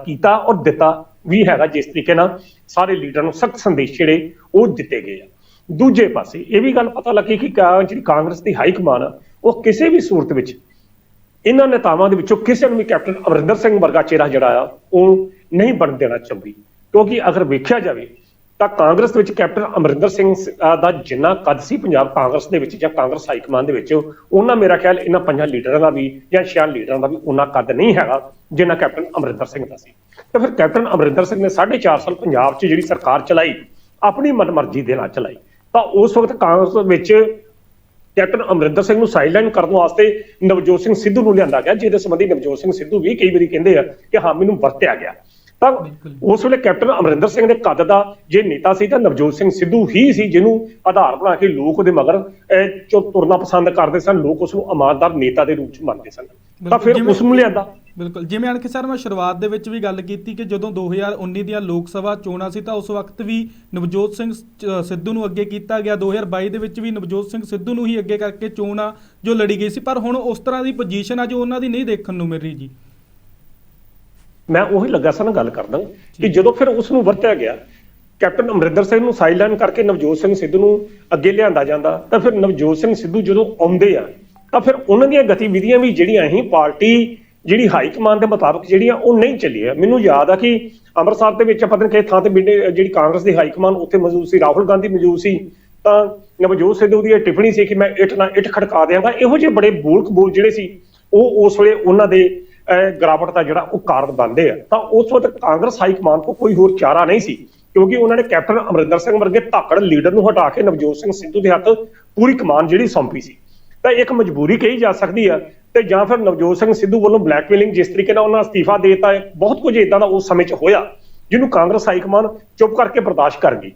ਕੀਤਾ ਔਰ ਦਿੱਤਾ ਵੀ ਹੈਗਾ ਜਿਸ ਤਰੀਕੇ ਨਾਲ ਸਾਰੇ ਲੀਡਰਾਂ ਨੂੰ ਸਖਤ ਸੰਦੇਸ਼ ਜਿਹੜੇ ਉਹ ਦਿੱਤੇ ਗਏ ਆ। ਦੂਜੇ ਪਾਸੇ ਇਹ ਵੀ ਗੱਲ ਪਤਾ ਲੱਗੀ ਕਿ ਕਾ- ਜਿਹੜੀ ਕਾਂਗਰਸ ਦੀ ਹਾਈ ਕਮਾਨ ਆ, ਉਹ ਕਿਸੇ ਵੀ ਸੂਰਤ ਵਿੱਚ ਇਹਨਾਂ ਨੇਤਾਵਾਂ ਦੇ ਵਿੱਚੋਂ ਕਿਸੇ ਨੂੰ ਵੀ ਕੈਪਟਨ ਅਮਰਿੰਦਰ ਸਿੰਘ ਵਰਗਾ ਚਿਹਰਾ ਜਿਹੜਾ ਆ, ਉਹ ਨਹੀਂ ਬਣ ਦੇਣਾ ਚਾਹੁੰਦੀ। ਕਿਉਂਕਿ ਅਗਰ ਵੇਖਿਆ ਜਾਵੇ ਤਾਂ ਕਾਂਗਰਸ ਵਿੱਚ ਕੈਪਟਨ ਅਮਰਿੰਦਰ ਸਿੰਘ ਦਾ ਜਿੰਨਾ ਕੱਦ ਸੀ ਪੰਜਾਬ ਕਾਂਗਰਸ ਦੇ ਵਿੱਚ ਜਾਂ ਕਾਂਗਰਸ ਹਾਈ ਕਮਾਨ ਦੇ ਵਿੱਚ, ਉਹਨਾਂ ਮੇਰਾ ਖਿਆਲ ਇਹਨਾਂ ਪੰਜਾਂ ਲੀਡਰਾਂ ਦਾ ਵੀ ਜਾਂ ਛਿਆਂ ਲੀਡਰਾਂ ਦਾ ਵੀ ਉਹਨਾਂ ਕੱਦ ਨਹੀਂ ਹੈਗਾ ਜਿੰਨਾ ਕੈਪਟਨ ਅਮਰਿੰਦਰ ਸਿੰਘ ਦਾ ਸੀ। ਤਾਂ ਫਿਰ ਕੈਪਟਨ ਅਮਰਿੰਦਰ ਸਿੰਘ ਨੇ 4.5 ਸਾਲ ਪੰਜਾਬ 'ਚ ਜਿਹੜੀ ਸਰਕਾਰ ਚਲਾਈ, ਆਪਣੀ ਮਨਮਰਜ਼ੀ ਦੇ ਨਾਲ ਚਲਾਈ। ਤਾਂ ਉਸ ਵਕਤ ਕਾਂਗਰਸ ਵਿੱਚ ਕੈਪਟਨ ਅਮਰਿੰਦਰ ਸਿੰਘ ਨੂੰ ਸਾਈਡਲਾਈਨ ਕਰਨ ਵਾਸਤੇ ਨਵਜੋਤ ਸਿੰਘ ਸਿੱਧੂ ਨੂੰ ਲਿਆਂਦਾ ਗਿਆ ਜਿਹਦੇ ਸੰਬੰਧੀ ਨਵਜੋਤ ਸਿੰਘ ਸਿੱਧੂ ਵੀ ਕਈ ਵਾਰੀ ਕਹਿੰਦੇ ਆ ਕਿ ਹਾਂ ਮੈਨੂੰ ਵਰਤਿਆ ਗਿਆ। ਤਾਂ। ਉਸ ਵੇਲੇ ਕੈਪਟਨ ਅਮਰਿੰਦਰ ਸਿੰਘ ਦੇ ਕੱਦ ਦਾ ਜੇ ਨੇਤਾ ਸੀ ਤਾਂ ਨਵਜੋਤ ਸਿੰਘ ਸਿੱਧੂ ਹੀ ਸੀ ਜਿਹਨੂੰ ਆਧਾਰ ਬਣਾ ਕੇ ਲੋਕ ਉਹਦੇ ਮਗਰ ਚੋ ਤੁਰਨਾ ਪਸੰਦ ਕਰਦੇ ਸਨ। ਲੋਕ ਉਸ ਨੂੰ ਇਮਾਨਦਾਰ ਨੇਤਾ ਦੇ ਰੂਪ ਚ ਮੰਨਦੇ ਸਨ। ਤਾਂ ਫਿਰ ਉਸ ਨੂੰ ਲਿਆਂਦਾ। ਬਿਲਕੁਲ। ਜਿਵੇਂ ਅਣਖ ਸਰ ਮੈਂ ਸ਼ੁਰੂਆਤ ਦੇ ਵਿੱਚ ਵੀ ਗੱਲ ਕੀਤੀ ਕਿ ਜਦੋਂ 2019 ਦੀਆਂ ਲੋਕ ਸਭਾ ਚੋਣਾਂ ਸੀ ਤਾਂ ਉਸ ਵਕਤ ਵੀ ਨਵਜੋਤ ਸਿੰਘ ਸ- ਸਿੱਧੂ ਨੂੰ ਅੱਗੇ ਕੀਤਾ ਗਿਆ। 2022 ਦੇ ਵਿੱਚ ਵੀ ਨਵਜੋਤ ਸਿੰਘ ਸਿੱਧੂ ਨੂੰ ਹੀ ਅੱਗੇ ਕਰਕੇ ਚੋਣਾਂ ਜੋ ਲੜੀ ਗਈ ਸੀ। ਪਰ ਹੁਣ ਉਸ ਤਰ੍ਹਾਂ ਦੀ ਪੋਜੀਸ਼ਨ ਆ ਜੋ ਉਹਨਾਂ ਦੀ ਨਹੀਂ ਦੇਖਣ ਨੂੰ ਮਿਲ ਰਹੀ ਜੀ। ਮੈਂ ਉਹੀ ਲੱਗਾ ਸਨ ਗੱਲ ਕਰਦਾ ਕਿ ਜਦੋਂ ਫਿਰ ਉਸ ਨੂੰ ਵਰਤਿਆ ਗਿਆ ਕੈਪਟਨ ਅਮਰਿੰਦਰ ਸਿੰਘ ਨੂੰ ਸਾਈਡਲਾਈਨ ਕਰਕੇ ਨਵਜੋਤ ਸਿੰਘ ਸਿੱਧੂ ਨੂੰ ਅੱਗੇ ਲਿਆਂਦਾ ਜਾਂਦਾ ਤਾਂ ਫਿਰ ਨਵਜੋਤ ਸਿੰਘ ਸਿੱਧੂ ਜਦੋਂ ਆਉਂਦੇ ਆ ਤਾਂ ਫਿਰ ਉਹਨਾਂ ਦੀਆਂ ਗਤੀਵਿਧੀਆਂ ਵੀ ਜਿਹੜੀਆਂ ਹੀ ਪਾਰਟੀ ਜਿਹੜੀ ਹਾਈ ਕਮਾਂਡ ਦੇ ਮੁਤਾਬਕ ਜਿਹੜੀਆਂ ਉਹ ਨਹੀਂ ਚੱਲੀਆਂ। ਮੈਨੂੰ ਯਾਦ ਆ ਕਿ ਅੰਮ੍ਰਿਤਸਰ ਦੇ ਵਿੱਚ ਪਤਨ ਨਹੀਂ ਥਾਂ ਤੇ ਜਿਹੜੀ ਕਾਂਗਰਸ ਦੀ ਹਾਈ ਕਮਾਂਡ ਉੱਥੇ ਮੌਜੂਦ ਸੀ ਰਾਹੁਲ ਗਾਂਧੀ ਮੌਜੂਦ ਸੀ ਤਾਂ ਨਵਜੋਤ ਸਿੱਧੂ ਦੀ ਇਹ ਟਿੱਪਣੀ ਸੀ ਕਿ ਮੈਂ ਇੱਟ ਨਾਲ ਇੱਟ ਖੜਕਾ ਦਿਆਂਗਾ। ਇਹੋ ਜਿਹੇ ਬੜੇ ਬੋਲ ਕਬੂਲ ਜਿਹੜੇ ਸੀ ਉਹ ਉਸ ਵੇਲੇ ਉਹਨਾਂ ਦੇ ਅਹ, ਗਿਰਾਵਟ ਦਾ ਜਿਹੜਾ ਉਹ ਕਾਰਨ ਬਣਦੇ ਆ। ਤਾਂ ਉਸ ਵਕਤ ਕਾਂਗਰਸ ਹਾਈ ਕਮਾਂਡ ਕੋ ਕੋਈ ਹੋਰ ਚਾਰਾ ਨਹੀਂ ਸੀ ਕਿਉਂਕਿ ਉਹਨਾਂ ਨੇ ਕੈਪਟਨ ਅਮਰਿੰਦਰ ਸਿੰਘ ਵਰਗੇ ਧਾਕੜ ਲੀਡਰ ਨੂੰ ਹਟਾ ਕੇ ਨਵਜੋਤ ਸਿੰਘ ਸਿੱਧੂ ਦੇ ਹੱਥ ਪੂਰੀ ਕਮਾਨ ਜਿਹੜੀ ਸੌਂਪੀ ਸੀ। ਤਾਂ ਇੱਕ ਮਜਬੂਰੀ ਕਹੀ ਜਾ ਸਕਦੀ ਆ ਤੇ ਜਾਂ ਫਿਰ ਨਵਜੋਤ ਸਿੰਘ ਸਿੱਧੂ ਵੱਲੋਂ ਬਲੈਕਮੇਲਿੰਗ ਜਿਸ ਤਰੀਕੇ ਨਾਲ ਉਹਨਾਂ ਅਸਤੀਫਾ ਦੇਤਾ ਹੈ ਬਹੁਤ ਕੁਝ ਇਦਾਂ ਦਾ ਉਸ ਸਮੇਂ 'ਚ ਹੋਇਆ, ਜਿਹਨੂੰ ਕਾਂਗਰਸ ਹਾਈ ਕਮਾਨ ਚੁੱਪ ਕਰਕੇ ਬਰਦਾਸ਼ਤ ਕਰ ਗਈ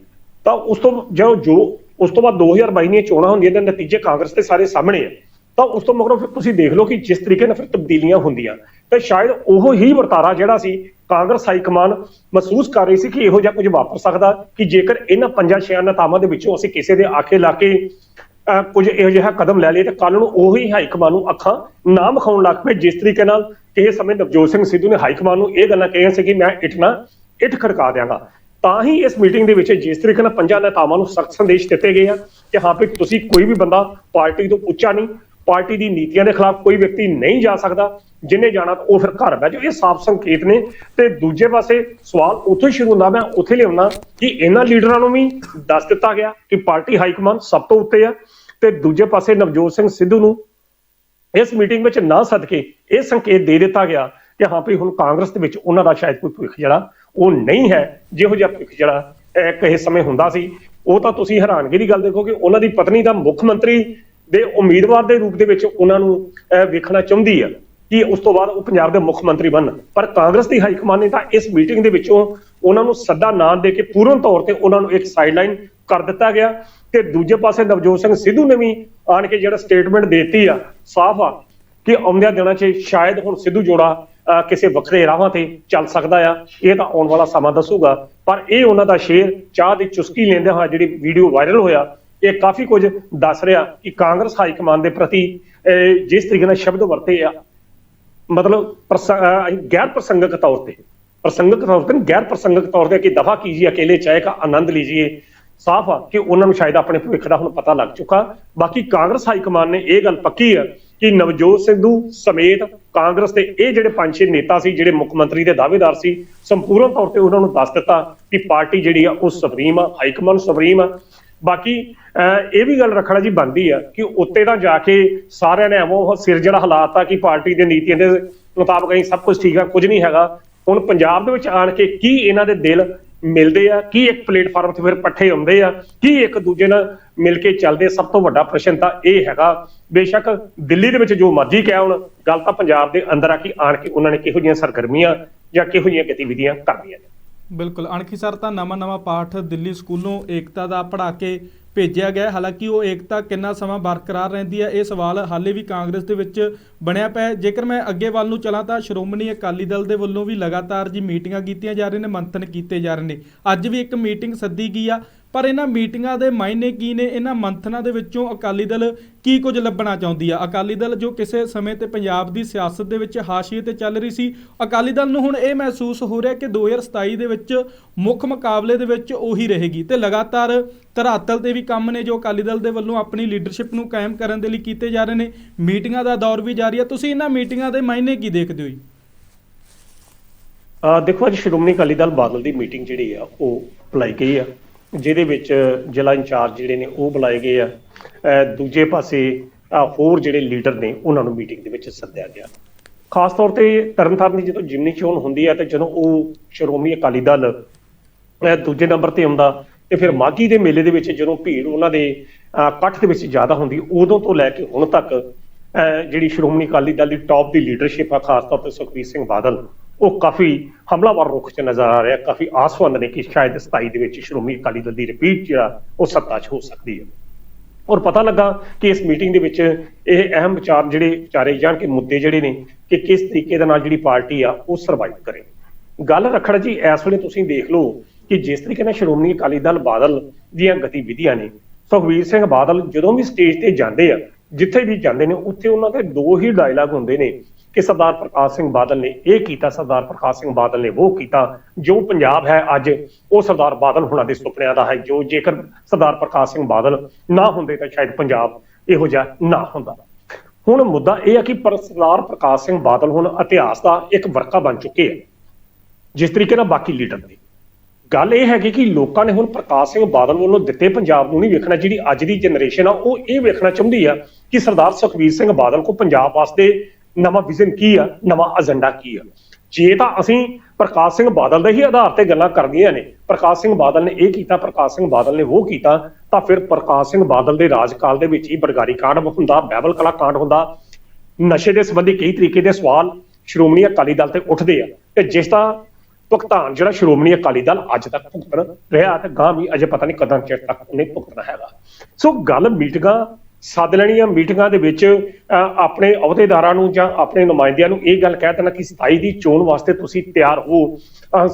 ਤਾਂ ਉਸ ਤੋਂ ਜਦੋਂ ਜੋ ਉਸ ਤੋਂ ਬਾਅਦ 2022 ਦੀਆਂ ਚੋਣਾਂ ਹੁੰਦੀਆਂ ਦੇ ਨਤੀਜੇ ਕਾਂਗਰਸ ਦੇ ਸਾਰੇ ਸਾਹਮਣੇ ਆ, ਤਾਂ ਉਸ ਤੋਂ ਮਗਰੋਂ ਫਿਰ ਤੁਸੀਂ ਦੇਖ ਲਓ ਕਿ ਜਿਸ ਤਰੀਕੇ ਨਾਲ ਫਿਰ ਤਬਦੀਲੀਆਂ ਹੁੰਦੀਆਂ। ਤੇ ਸ਼ਾਇਦ ਉਹ ਹੀ ਵਰਤਾਰਾ ਜਿਹੜਾ ਸੀ, ਕਾਂਗਰਸ ਹਾਈ ਕਮਾਨ ਮਹਿਸੂਸ ਕਰ ਰਹੀ ਸੀ ਕਿ ਇਹੋ ਜਿਹਾ ਕੁਝ ਵਾਪਰ ਸਕਦਾ, ਕਿ ਜੇਕਰ ਇਹਨਾਂ ਪੰਜਾਂ ਛਿਆਂ ਨੇਤਾਵਾਂ ਦੇ ਵਿੱਚੋਂ ਅਸੀਂ ਕਿਸੇ ਦੇ ਆਖੇ ਲਾ ਕੇ ਕੁਝ ਇਹੋ ਜਿਹਾ ਕਦਮ ਲੈ ਲਏ ਤੇ ਕੱਲ ਨੂੰ ਉਹੀ ਹਾਈ ਕਮਾਨ ਨੂੰ ਅੱਖਾਂ ਨਾ ਵਿਖਾਉਣ ਲੱਗ ਪਏ, ਜਿਸ ਤਰੀਕੇ ਨਾਲ ਕਿਸੇ ਸਮੇਂ ਨਵਜੋਤ ਸਿੰਘ ਸਿੱਧੂ ਨੇ ਹਾਈ ਕਮਾਨ ਨੂੰ ਇਹ ਗੱਲਾਂ ਕਹੀਆਂ ਸੀ ਕਿ ਮੈਂ ਇੱਟ ਨਾ ਇੱਟ ਖੜਕਾ ਦਿਆਂਗਾ। ਤਾਂ ਹੀ ਇਸ ਮੀਟਿੰਗ ਦੇ ਵਿੱਚ ਜਿਸ ਤਰੀਕੇ ਨਾਲ ਪੰਜਾਂ ਨੇਤਾਵਾਂ ਨੂੰ ਸਖਤ ਸੰਦੇਸ਼ ਦਿੱਤੇ ਗਏ ਆ ਕਿ ਹਾਂ ਵੀ ਤੁਸੀਂ ਕੋਈ ਵੀ ਬੰਦਾ ਪਾਰਟੀ ਤੋਂ ਉੱਚਾ ਨਹੀਂ ਪਾਰਟੀ ਦੀ ਨੀਤੀਆਂ ਦੇ ਖਿਲਾਫ ਕੋਈ ਵਿਅਕਤੀ ਨਹੀਂ ਜਾ ਸਕਦਾ ਜਿੰਨੇ ਜਾਣਾ ਉਹ ਫਿਰ ਘਰ ਬਹਿ ਜਾਓ। ਇਹ ਸਾਫ਼ ਸੰਕੇਤ ਨੇ। ਤੇ ਦੂਜੇ ਪਾਸੇ ਸਵਾਲ ਉੱਥੋਂ ਸ਼ੁਰੂ ਹੁੰਦਾ। ਮੈਂ ਉੱਥੇ ਲਿਆਉਣਾ ਕਿ ਇਹਨਾਂ ਲੀਡਰਾਂ ਨੂੰ ਵੀ ਦੱਸ ਦਿੱਤਾ ਗਿਆ ਕਿ ਪਾਰਟੀ ਹਾਈ ਕਮਾਂਡ ਸਭ ਤੋਂ ਉੱਤੇ ਆ। ਤੇ ਦੂਜੇ ਪਾਸੇ ਨਵਜੋਤ ਸਿੰਘ ਸਿੱਧੂ ਨੂੰ ਇਸ ਮੀਟਿੰਗ ਵਿੱਚ ਨਾ ਸਦਕੇ ਇਹ ਸੰਕੇਤ ਦੇ ਦਿੱਤਾ ਗਿਆ ਕਿ ਹਾਂ ਵੀ ਹੁਣ ਕਾਂਗਰਸ ਦੇ ਵਿੱਚ ਉਹਨਾਂ ਦਾ ਸ਼ਾਇਦ ਕੋਈ ਭਵਿੱਖ ਜਿਹੜਾ ਉਹ ਨਹੀਂ ਹੈ। ਜਿਹੋ ਜਿਹਾ ਭਵਿੱਖ ਜਿਹੜਾ ਅਹ, ਕਿਸੇ ਸਮੇਂ ਹੁੰਦਾ ਸੀ। ਉਹ ਤਾਂ ਤੁਸੀਂ ਹੈਰਾਨਗੀ ਦੀ ਗੱਲ ਦੇਖੋ ਕਿ ਉਹਨਾਂ ਦੀ ਪਤਨੀ ਦਾ ਮੁੱਖ ਮੰਤਰੀ ਦੇ ਉਮੀਦਵਾਰ ਦੇ ਰੂਪ ਦੇ ਵਿੱਚ ਉਹਨਾਂ ਨੂੰ ਅਹ, ਵੇਖਣਾ ਚਾਹੁੰਦੀ ਆ ਕਿ ਉਸ ਤੋਂ ਬਾਅਦ ਉਹ ਪੰਜਾਬ ਦੇ ਮੁੱਖ ਮੰਤਰੀ ਬਣਨ। ਪਰ ਕਾਂਗਰਸ ਦੀ ਹਾਈ ਕਮਾਂਡ ਨੇ ਤਾਂ ਇਸ ਮੀਟਿੰਗ ਦੇ ਵਿੱਚੋਂ ਉਹਨਾਂ ਨੂੰ ਸੱਦਾ ਨਾ ਦੇ ਕੇ ਪੂਰਨ ਤੌਰ ਤੇ ਉਹਨਾਂ ਨੂੰ ਇੱਕ ਸਾਈਡਲਾਈਨ ਕਰ ਦਿੱਤਾ ਗਿਆ ਤੇ ਦੂਜੇ ਪਾਸੇ ਨਵਜੋਤ ਸਿੰਘ ਸਿੱਧੂ ਨੇ ਵੀ ਆਣ ਕੇ ਜਿਹੜਾ ਸਟੇਟਮੈਂਟ ਦਿੱਤੀ ਆ ਸਾਫ਼ ਆ ਕਿ ਆਉਂਦਿਆਂ ਦਿਨਾਂ 'ਚ ਸ਼ਾਇਦ ਹੁਣ ਸਿੱਧੂ ਜੋੜਾ ਅਹ, ਕਿਸੇ ਵੱਖਰੇ ਰਾਹਾਂ ਤੇ ਚੱਲ ਸਕਦਾ ਆ। ਇਹ ਤਾਂ ਆਉਣ ਵਾਲਾ ਸਮਾਂ ਦੱਸੂਗਾ। ਪਰ ਇਹ ਉਹਨਾਂ ਦਾ ਸ਼ੇਰ ਚਾਹ ਦੀ ਚੁਸਕੀ ਲੈਂਦੇ ਹੋਇਆ ਜਿਹੜੀ ਵੀਡੀਓ ਵਾਇਰਲ ਹੋਇਆ ਇਹ ਕਾਫੀ ਕੁਝ ਦੱਸ ਰਿਹਾ ਕਿ ਕਾਂਗਰਸ ਹਾਈ ਕਮਾਨ ਦੇ ਪ੍ਰਤੀ ਜਿਸ ਤਰੀਕੇ ਨਾਲ ਸ਼ਬਦ ਵਰਤੇ ਆ, ਮਤਲਬ ਗੈਰ ਪ੍ਰਸੰਗਕ ਤੌਰ ਤੇ, ਪ੍ਰਸੰਗਕ ਤੌਰ ਤੇ ਗੈਰ ਪ੍ਰਸੰਗਕ ਤੌਰ ਤੇ ਕਿ ਦਫਾ ਕੀਜੀਏ, ਅਕੇਲੇ ਚਾਹੇ ਦਾ ਆਨੰਦ ਲੀਜੀਏ, ਸਾਫ਼ ਆ ਕਿ ਉਹਨਾਂ ਨੂੰ ਸ਼ਾਇਦ ਆਪਣੇ ਭਵਿੱਖ ਦਾ ਹੁਣ ਪਤਾ ਲੱਗ ਚੁੱਕਾ। ਬਾਕੀ ਕਾਂਗਰਸ ਹਾਈ ਕਮਾਨ ਨੇ ਇਹ ਗੱਲ ਪੱਕੀ ਆ ਕਿ ਨਵਜੋਤ ਸਿੱਧੂ ਸਮੇਤ ਕਾਂਗਰਸ ਦੇ ਇਹ ਜਿਹੜੇ ਪੰਜ ਛੇ ਨੇਤਾ ਸੀ, ਜਿਹੜੇ ਮੁੱਖ ਮੰਤਰੀ ਦੇ ਦਾਅਵੇਦਾਰ ਸੀ, ਸੰਪੂਰਨ ਤੌਰ ਤੇ ਉਹਨਾਂ ਨੂੰ ਦੱਸ ਦਿੱਤਾ ਕਿ ਪਾਰਟੀ ਜਿਹੜੀ ਆ ਉਹ ਸੁਪਰੀਮ ਆ, ਹਾਈ ਕਮਾਨ ਸੁਪਰੀਮ ਆ। ਬਾਕੀ ਅਹ, ਇਹ ਵੀ ਗੱਲ ਰੱਖਣਾ ਜੀ ਬਣਦੀ ਆ ਕਿ ਉੱਤੇ ਤਾਂ ਜਾ ਕੇ ਸਾਰਿਆਂ ਨੇ ਐਵੇਂ ਉਹ ਸਿਰ ਜਿਹੜਾ ਹਾਲਾਤ ਆ ਕਿ ਪਾਰਟੀ ਦੇ ਨੀਤੀਆਂ ਦੇ ਮੁਤਾਬਕ ਅਸੀਂ ਸਭ ਕੁਝ ਠੀਕ ਆ ਕੁਝ ਨਹੀਂ ਹੈਗਾ। ਹੁਣ ਪੰਜਾਬ ਦੇ ਵਿੱਚ ਆਣ ਕੇ ਕੀ ਇਹਨਾਂ ਦੇ ਦਿਲ ਮਿਲਦੇ ਆ ਕੀ ਇੱਕ ਪਲੇਟਫਾਰਮ ਤੇ ਫਿਰ ਪੱਠੇ ਆਉਂਦੇ ਆ ਕੀ ਇੱਕ ਦੂਜੇ ਨਾਲ ਮਿਲ ਕੇ ਚੱਲਦੇ ਸਭ ਤੋਂ ਵੱਡਾ ਪ੍ਰਸ਼ਨ ਤਾਂ ਇਹ ਹੈਗਾ ਬੇਸ਼ੱਕ ਦਿੱਲੀ ਦੇ ਵਿੱਚ ਜੋ ਮਰਜ਼ੀ ਕਹਿ ਹੁਣ ਗੱਲ ਤਾਂ ਪੰਜਾਬ ਦੇ ਅੰਦਰ ਆ ਕਿ ਆਣ ਕੇ ਉਹਨਾਂ ਨੇ ਕਿਹੋ ਜਿਹੀਆਂ ਸਰਗਰਮੀਆਂ ਜਾਂ ਕਿਹੋ ਜਿਹੀਆਂ ਗਤੀਵਿਧੀਆਂ ਕਰਨੀਆਂ ਨੇ। ਬਿਲਕੁਲ। ਅਣਖੀ ਸਰ ਤਾਂ ਨਵਾਂ ਨਵਾਂ ਪਾਠ ਦਿੱਲੀ ਸਕੂਲੋਂ ਏਕਤਾ ਦਾ ਪੜ੍ਹਾ ਕੇ ਭੇਜਿਆ ਗਿਆ ਹਾਲਾਂਕਿ ਉਹ ਏਕਤਾ ਕਿੰਨਾ ਸਮਾਂ ਬਰਕਰਾਰ ਰਹਿੰਦੀ ਹੈ, ਇਹ ਸਵਾਲ ਹਾਲੇ ਵੀ ਕਾਂਗਰਸ ਦੇ ਵਿੱਚ ਬਣਿਆ ਪਿਆ ਜੇਕਰ ਮੈਂ ਅੱਗੇ ਵੱਲ ਨੂੰ ਚਲਾਂ ਤਾਂ ਸ਼੍ਰੋਮਣੀ ਅਕਾਲੀ ਦਲ ਦੇ ਵੱਲੋਂ ਵੀ ਲਗਾਤਾਰ ਜੀ ਮੀਟਿੰਗਾਂ ਕੀਤੀਆਂ ਜਾ ਰਹੀਆਂ ਨੇ, ਮੰਥਨ ਕੀਤੇ ਜਾ ਰਹੇ ਨੇ। ਅੱਜ ਵੀ ਇੱਕ ਮੀਟਿੰਗ ਸੱਦੀ ਗਈ ਆ, ਪਰ ਇਹਨਾਂ ਮੀਟਿੰਗਾਂ ਦੇ ਮਾਇਨੇ ਕੀ ਨੇ? ਇਹਨਾਂ ਮੰਥਨਾਂ ਦੇ ਵਿੱਚੋਂ ਅਕਾਲੀ ਦਲ ਕੀ ਕੁਝ ਲੱਭਣਾ ਚਾਹੁੰਦੀ ਆ? ਅਕਾਲੀ ਦਲ ਜੋ ਕਿਸੇ ਸਮੇਂ ਤੇ ਪੰਜਾਬ ਦੀ ਸਿਆਸਤ ਦੇ ਵਿੱਚ ਹਾਸ਼ੀਏ ਤੇ ਚੱਲ ਰਹੀ ਸੀ, ਅਕਾਲੀ ਦਲ ਨੂੰ ਹੁਣ ਇਹ ਮਹਿਸੂਸ ਹੋ ਰਿਹਾ ਕਿ 2027 ਦੇ ਵਿੱਚ ਮੁੱਖ ਮੁਕਾਬਲੇ ਦੇ ਵਿੱਚ ਉਹੀ ਰਹੇਗੀ ਤੇ ਲਗਾਤਾਰ ਧਰਾਤਲ ਤੇ ਵੀ ਕੰਮ ਨੇ ਜੋ ਅਕਾਲੀ ਦਲ ਦੇ ਵੱਲੋਂ ਆਪਣੀ ਲੀਡਰਸ਼ਿਪ ਨੂੰ ਕਾਇਮ ਕਰਨ ਦੇ ਲਈ ਕੀਤੇ ਜਾ ਰਹੇ ਨੇ। ਮੀਟਿੰਗਾਂ ਦਾ ਦੌਰ ਵੀ ਜਾਰੀ ਹੈ ਤੁਸੀਂ ਇਹਨਾਂ ਮੀਟਿੰਗਾਂ ਦੇ ਮਾਇਨੇ ਕੀ ਦੇਖਦੇ ਹੋ ਜੀ? ਅਹ ਦੇਖੋ, ਅੱਜ ਸ਼੍ਰੋਮਣੀ ਅਕਾਲੀ ਦਲ ਬਾਦਲ ਦੀ ਮੀਟਿੰਗ ਜਿਹੜੀ ਆ, ਉਹ ਬੁਲਾਈ ਗਈ ਆ। ਜਿਹਦੇ ਵਿੱਚ ਜ਼ਿਲ੍ਹਾ ਇੰਚਾਰਜ ਜਿਹੜੇ ਨੇ, ਉਹ ਬੁਲਾਏ ਗਏ ਆ। ਦੂਜੇ ਪਾਸੇ ਹੋਰ ਜਿਹੜੇ ਲੀਡਰ ਨੇ, ਉਹਨਾਂ ਨੂੰ ਮੀਟਿੰਗ ਦੇ ਵਿੱਚ ਸੱਦਿਆ ਗਿਆ। ਖਾਸ ਤੌਰ ਤੇ ਤਰਨਤਾਰਨ ਦੀ ਜਦੋਂ ਜਿਮਨੀ ਚੋਣ ਹੁੰਦੀ ਹੈ ਤੇ ਜਦੋਂ ਉਹ ਸ਼੍ਰੋਮਣੀ ਅਕਾਲੀ ਦਲ ਦੂਜੇ ਨੰਬਰ ਤੇ ਆਉਂਦਾ ਤੇ ਫਿਰ ਮਾਗੀ ਦੇ ਮੇਲੇ ਦੇ ਵਿੱਚ ਜਦੋਂ ਭੀੜ ਉਹਨਾਂ ਦੇ ਇਕੱਠ ਦੇ ਵਿੱਚ ਜ਼ਿਆਦਾ ਹੁੰਦੀ ਉਦੋਂ ਤੋਂ ਲੈ ਕੇ ਹੁਣ ਤੱਕ ਜਿਹੜੀ ਸ਼੍ਰੋਮਣੀ ਅਕਾਲੀ ਦਲ ਦੀ ਟੌਪ ਦੀ ਲੀਡਰਸ਼ਿਪ ਆ ਖਾਸ ਤੌਰ ਤੇ ਸੁਖਬੀਰ ਸਿੰਘ ਬਾਦਲ ਉਹ ਕਾਫੀ ਹਮਲਾਵਰ ਰੁਖ ਚ ਨਜ਼ਰ ਆ ਰਿਹਾ ਕਾਫੀ ਆਸਵੰਦ ਨੇ ਕਿ ਸ਼ਾਇਦ 27 ਦੇ ਵਿੱਚ ਸ਼੍ਰੋਮਣੀ ਅਕਾਲੀ ਦਲ ਦੀ ਰਿਪੀਟ ਜਿਹੜਾ ਉਹ ਸੱਤਾ 'ਚ ਹੋ ਸਕਦੀ ਹੈ। ਔਰ ਪਤਾ ਲੱਗਾ ਕਿ ਇਸ ਮੀਟਿੰਗ ਦੇ ਵਿੱਚ ਇਹ ਅਹਿਮ ਵਿਚਾਰ ਜਿਹੜੇ ਵਿਚਾਰੇ ਜਾਣ ਕਿ ਮੁੱਦੇ ਜਿਹੜੇ ਨੇ ਕਿ ਕਿਸ ਤਰੀਕੇ ਦੇ ਨਾਲ ਜਿਹੜੀ ਪਾਰਟੀ ਆ ਉਹ ਸਰਵਾਈਵ ਕਰੇ। ਗੱਲ ਰੱਖੜ ਜੀ ਇਸ ਵੇਲੇ ਤੁਸੀਂ ਦੇਖ ਲਓ ਕਿ ਜਿਸ ਤਰੀਕੇ ਨਾਲ ਸ਼੍ਰੋਮਣੀ ਅਕਾਲੀ ਦਲ ਬਾਦਲ ਦੀਆਂ ਗਤੀਵਿਧੀਆਂ ਨੇ, ਸੁਖਬੀਰ ਸਿੰਘ ਬਾਦਲ ਜਦੋਂ ਵੀ ਸਟੇਜ ਤੇ ਜਾਂਦੇ ਆ, ਜਿੱਥੇ ਵੀ ਜਾਂਦੇ ਨੇ, ਉੱਥੇ ਉਹਨਾਂ ਦੇ ਦੋ ਹੀ ਡਾਇਲਾਗ ਹੁੰਦੇ ਨੇ ਕਿ ਸਰਦਾਰ ਪ੍ਰਕਾਸ਼ ਸਿੰਘ ਬਾਦਲ ਨੇ ਇਹ ਕੀਤਾ, ਸਰਦਾਰ ਪ੍ਰਕਾਸ਼ ਸਿੰਘ ਬਾਦਲ ਨੇ ਉਹ ਕੀਤਾ। ਜੋ ਪੰਜਾਬ ਹੈ ਅੱਜ, ਉਹ ਸਰਦਾਰ ਬਾਦਲ ਹੁਣਾਂ ਦੇ ਸੁਪਨਿਆਂ ਦਾ ਹੈ। ਜੋ ਜੇਕਰ ਸਰਦਾਰ ਪ੍ਰਕਾਸ਼ ਸਿੰਘ ਬਾਦਲ ਨਾ ਹੁੰਦੇ ਤਾਂ ਸ਼ਾਇਦ ਪੰਜਾਬ ਇਹੋ ਜਿਹਾ ਨਾ ਹੁੰਦਾ। ਹੁਣ ਮੁੱਦਾ ਇਹ ਹੈ ਕਿ ਪਰ ਸਰਦਾਰ ਪ੍ਰਕਾਸ਼ ਸਿੰਘ ਬਾਦਲ ਹੁਣ ਇਤਿਹਾਸ ਦਾ ਇੱਕ ਵਰਕਾ ਬਣ ਚੁੱਕੇ ਆ, ਜਿਸ ਤਰੀਕੇ ਨਾਲ ਬਾਕੀ ਲੀਡਰ ਨੇ। ਗੱਲ ਇਹ ਹੈਗੀ ਕਿ ਲੋਕਾਂ ਨੇ ਹੁਣ ਪ੍ਰਕਾਸ਼ ਸਿੰਘ ਬਾਦਲ ਵੱਲੋਂ ਦਿੱਤੇ ਪੰਜਾਬ ਨੂੰ ਨਹੀਂ ਵੇਖਣਾ, ਜਿਹੜੀ ਅੱਜ ਦੀ ਜਨਰੇਸ਼ਨ ਆ, ਉਹ ਇਹ ਵੇਖਣਾ ਚਾਹੁੰਦੀ ਆ ਕਿ ਸਰਦਾਰ ਸੁਖਬੀਰ ਸਿੰਘ ਬਾਦਲ ਕੋ ਪੰਜਾਬ ਵਾਸਤੇ ਨਵਾਂ ਵਿਜ਼ਨ ਕੀ ਆ, ਨਵਾਂ ਏਜੰਡਾ ਕੀ ਆ? ਜੇ ਤਾਂ ਅਸੀਂ ਪ੍ਰਕਾਸ਼ ਸਿੰਘ ਬਾਦਲ ਦੇ ਹੀ ਆਧਾਰ ਤੇ ਗੱਲਾਂ ਕਰਦੀਆਂ ਨੇ, ਪ੍ਰਕਾਸ਼ ਸਿੰਘ ਬਾਦਲ ਨੇ ਇਹ ਕੀਤਾ, ਪ੍ਰਕਾਸ਼ ਸਿੰਘ ਬਾਦਲ ਨੇ ਉਹ ਕੀਤਾ, ਤਾਂ ਫਿਰ ਪ੍ਰਕਾਸ਼ ਸਿੰਘ ਬਾਦਲ ਦੇ ਰਾਜਕਾਲ ਦੇ ਵਿੱਚ ਹੀ ਬਰਗਾਰੀ ਕਾਂਡ ਹੁੰਦਾ, ਬਹਿਬਲ ਕਲਾ ਕਾਂਡ ਹੁੰਦਾ। ਨਸ਼ੇ ਦੇ ਸੰਬੰਧੀ ਕਈ ਤਰੀਕੇ ਦੇ ਸਵਾਲ ਸ਼੍ਰੋਮਣੀ ਅਕਾਲੀ ਦਲ ਤੇ ਉੱਠਦੇ ਆ। ਤੇ ਜਿਸ ਦਾ ਭੁਗਤਾਨ ਜਿਹੜਾ ਸ਼੍ਰੋਮਣੀ ਅਕਾਲੀ ਦਲ ਅੱਜ ਤੱਕ ਭੁਗਤਣ ਰਿਹਾ ਤੇ ਗਾਂ ਵੀ ਅਜੇ ਪਤਾ ਨਹੀਂ ਕਦੋਂ ਚਿਰ ਤੱਕ ਉਹਨੇ ਭੁਗਤਣਾ ਹੈਗਾ। ਸੋ ਗੱਲ ਮੀਟਿੰਗਾਂ, ਸੱਦ ਲੈਣੀਆਂ ਮੀਟਿੰਗਾਂ ਦੇ ਵਿੱਚ ਆਪਣੇ ਅਹੁਦੇਦਾਰਾਂ ਨੂੰ ਜਾਂ ਆਪਣੇ ਨੁਮਾਇੰਦਿਆਂ ਨੂੰ ਇਹ ਗੱਲ ਕਹਿ ਦੇਣਾ ਕਿ 27 ਦੀ ਚੋਣ ਵਾਸਤੇ ਤੁਸੀਂ ਤਿਆਰ ਹੋ।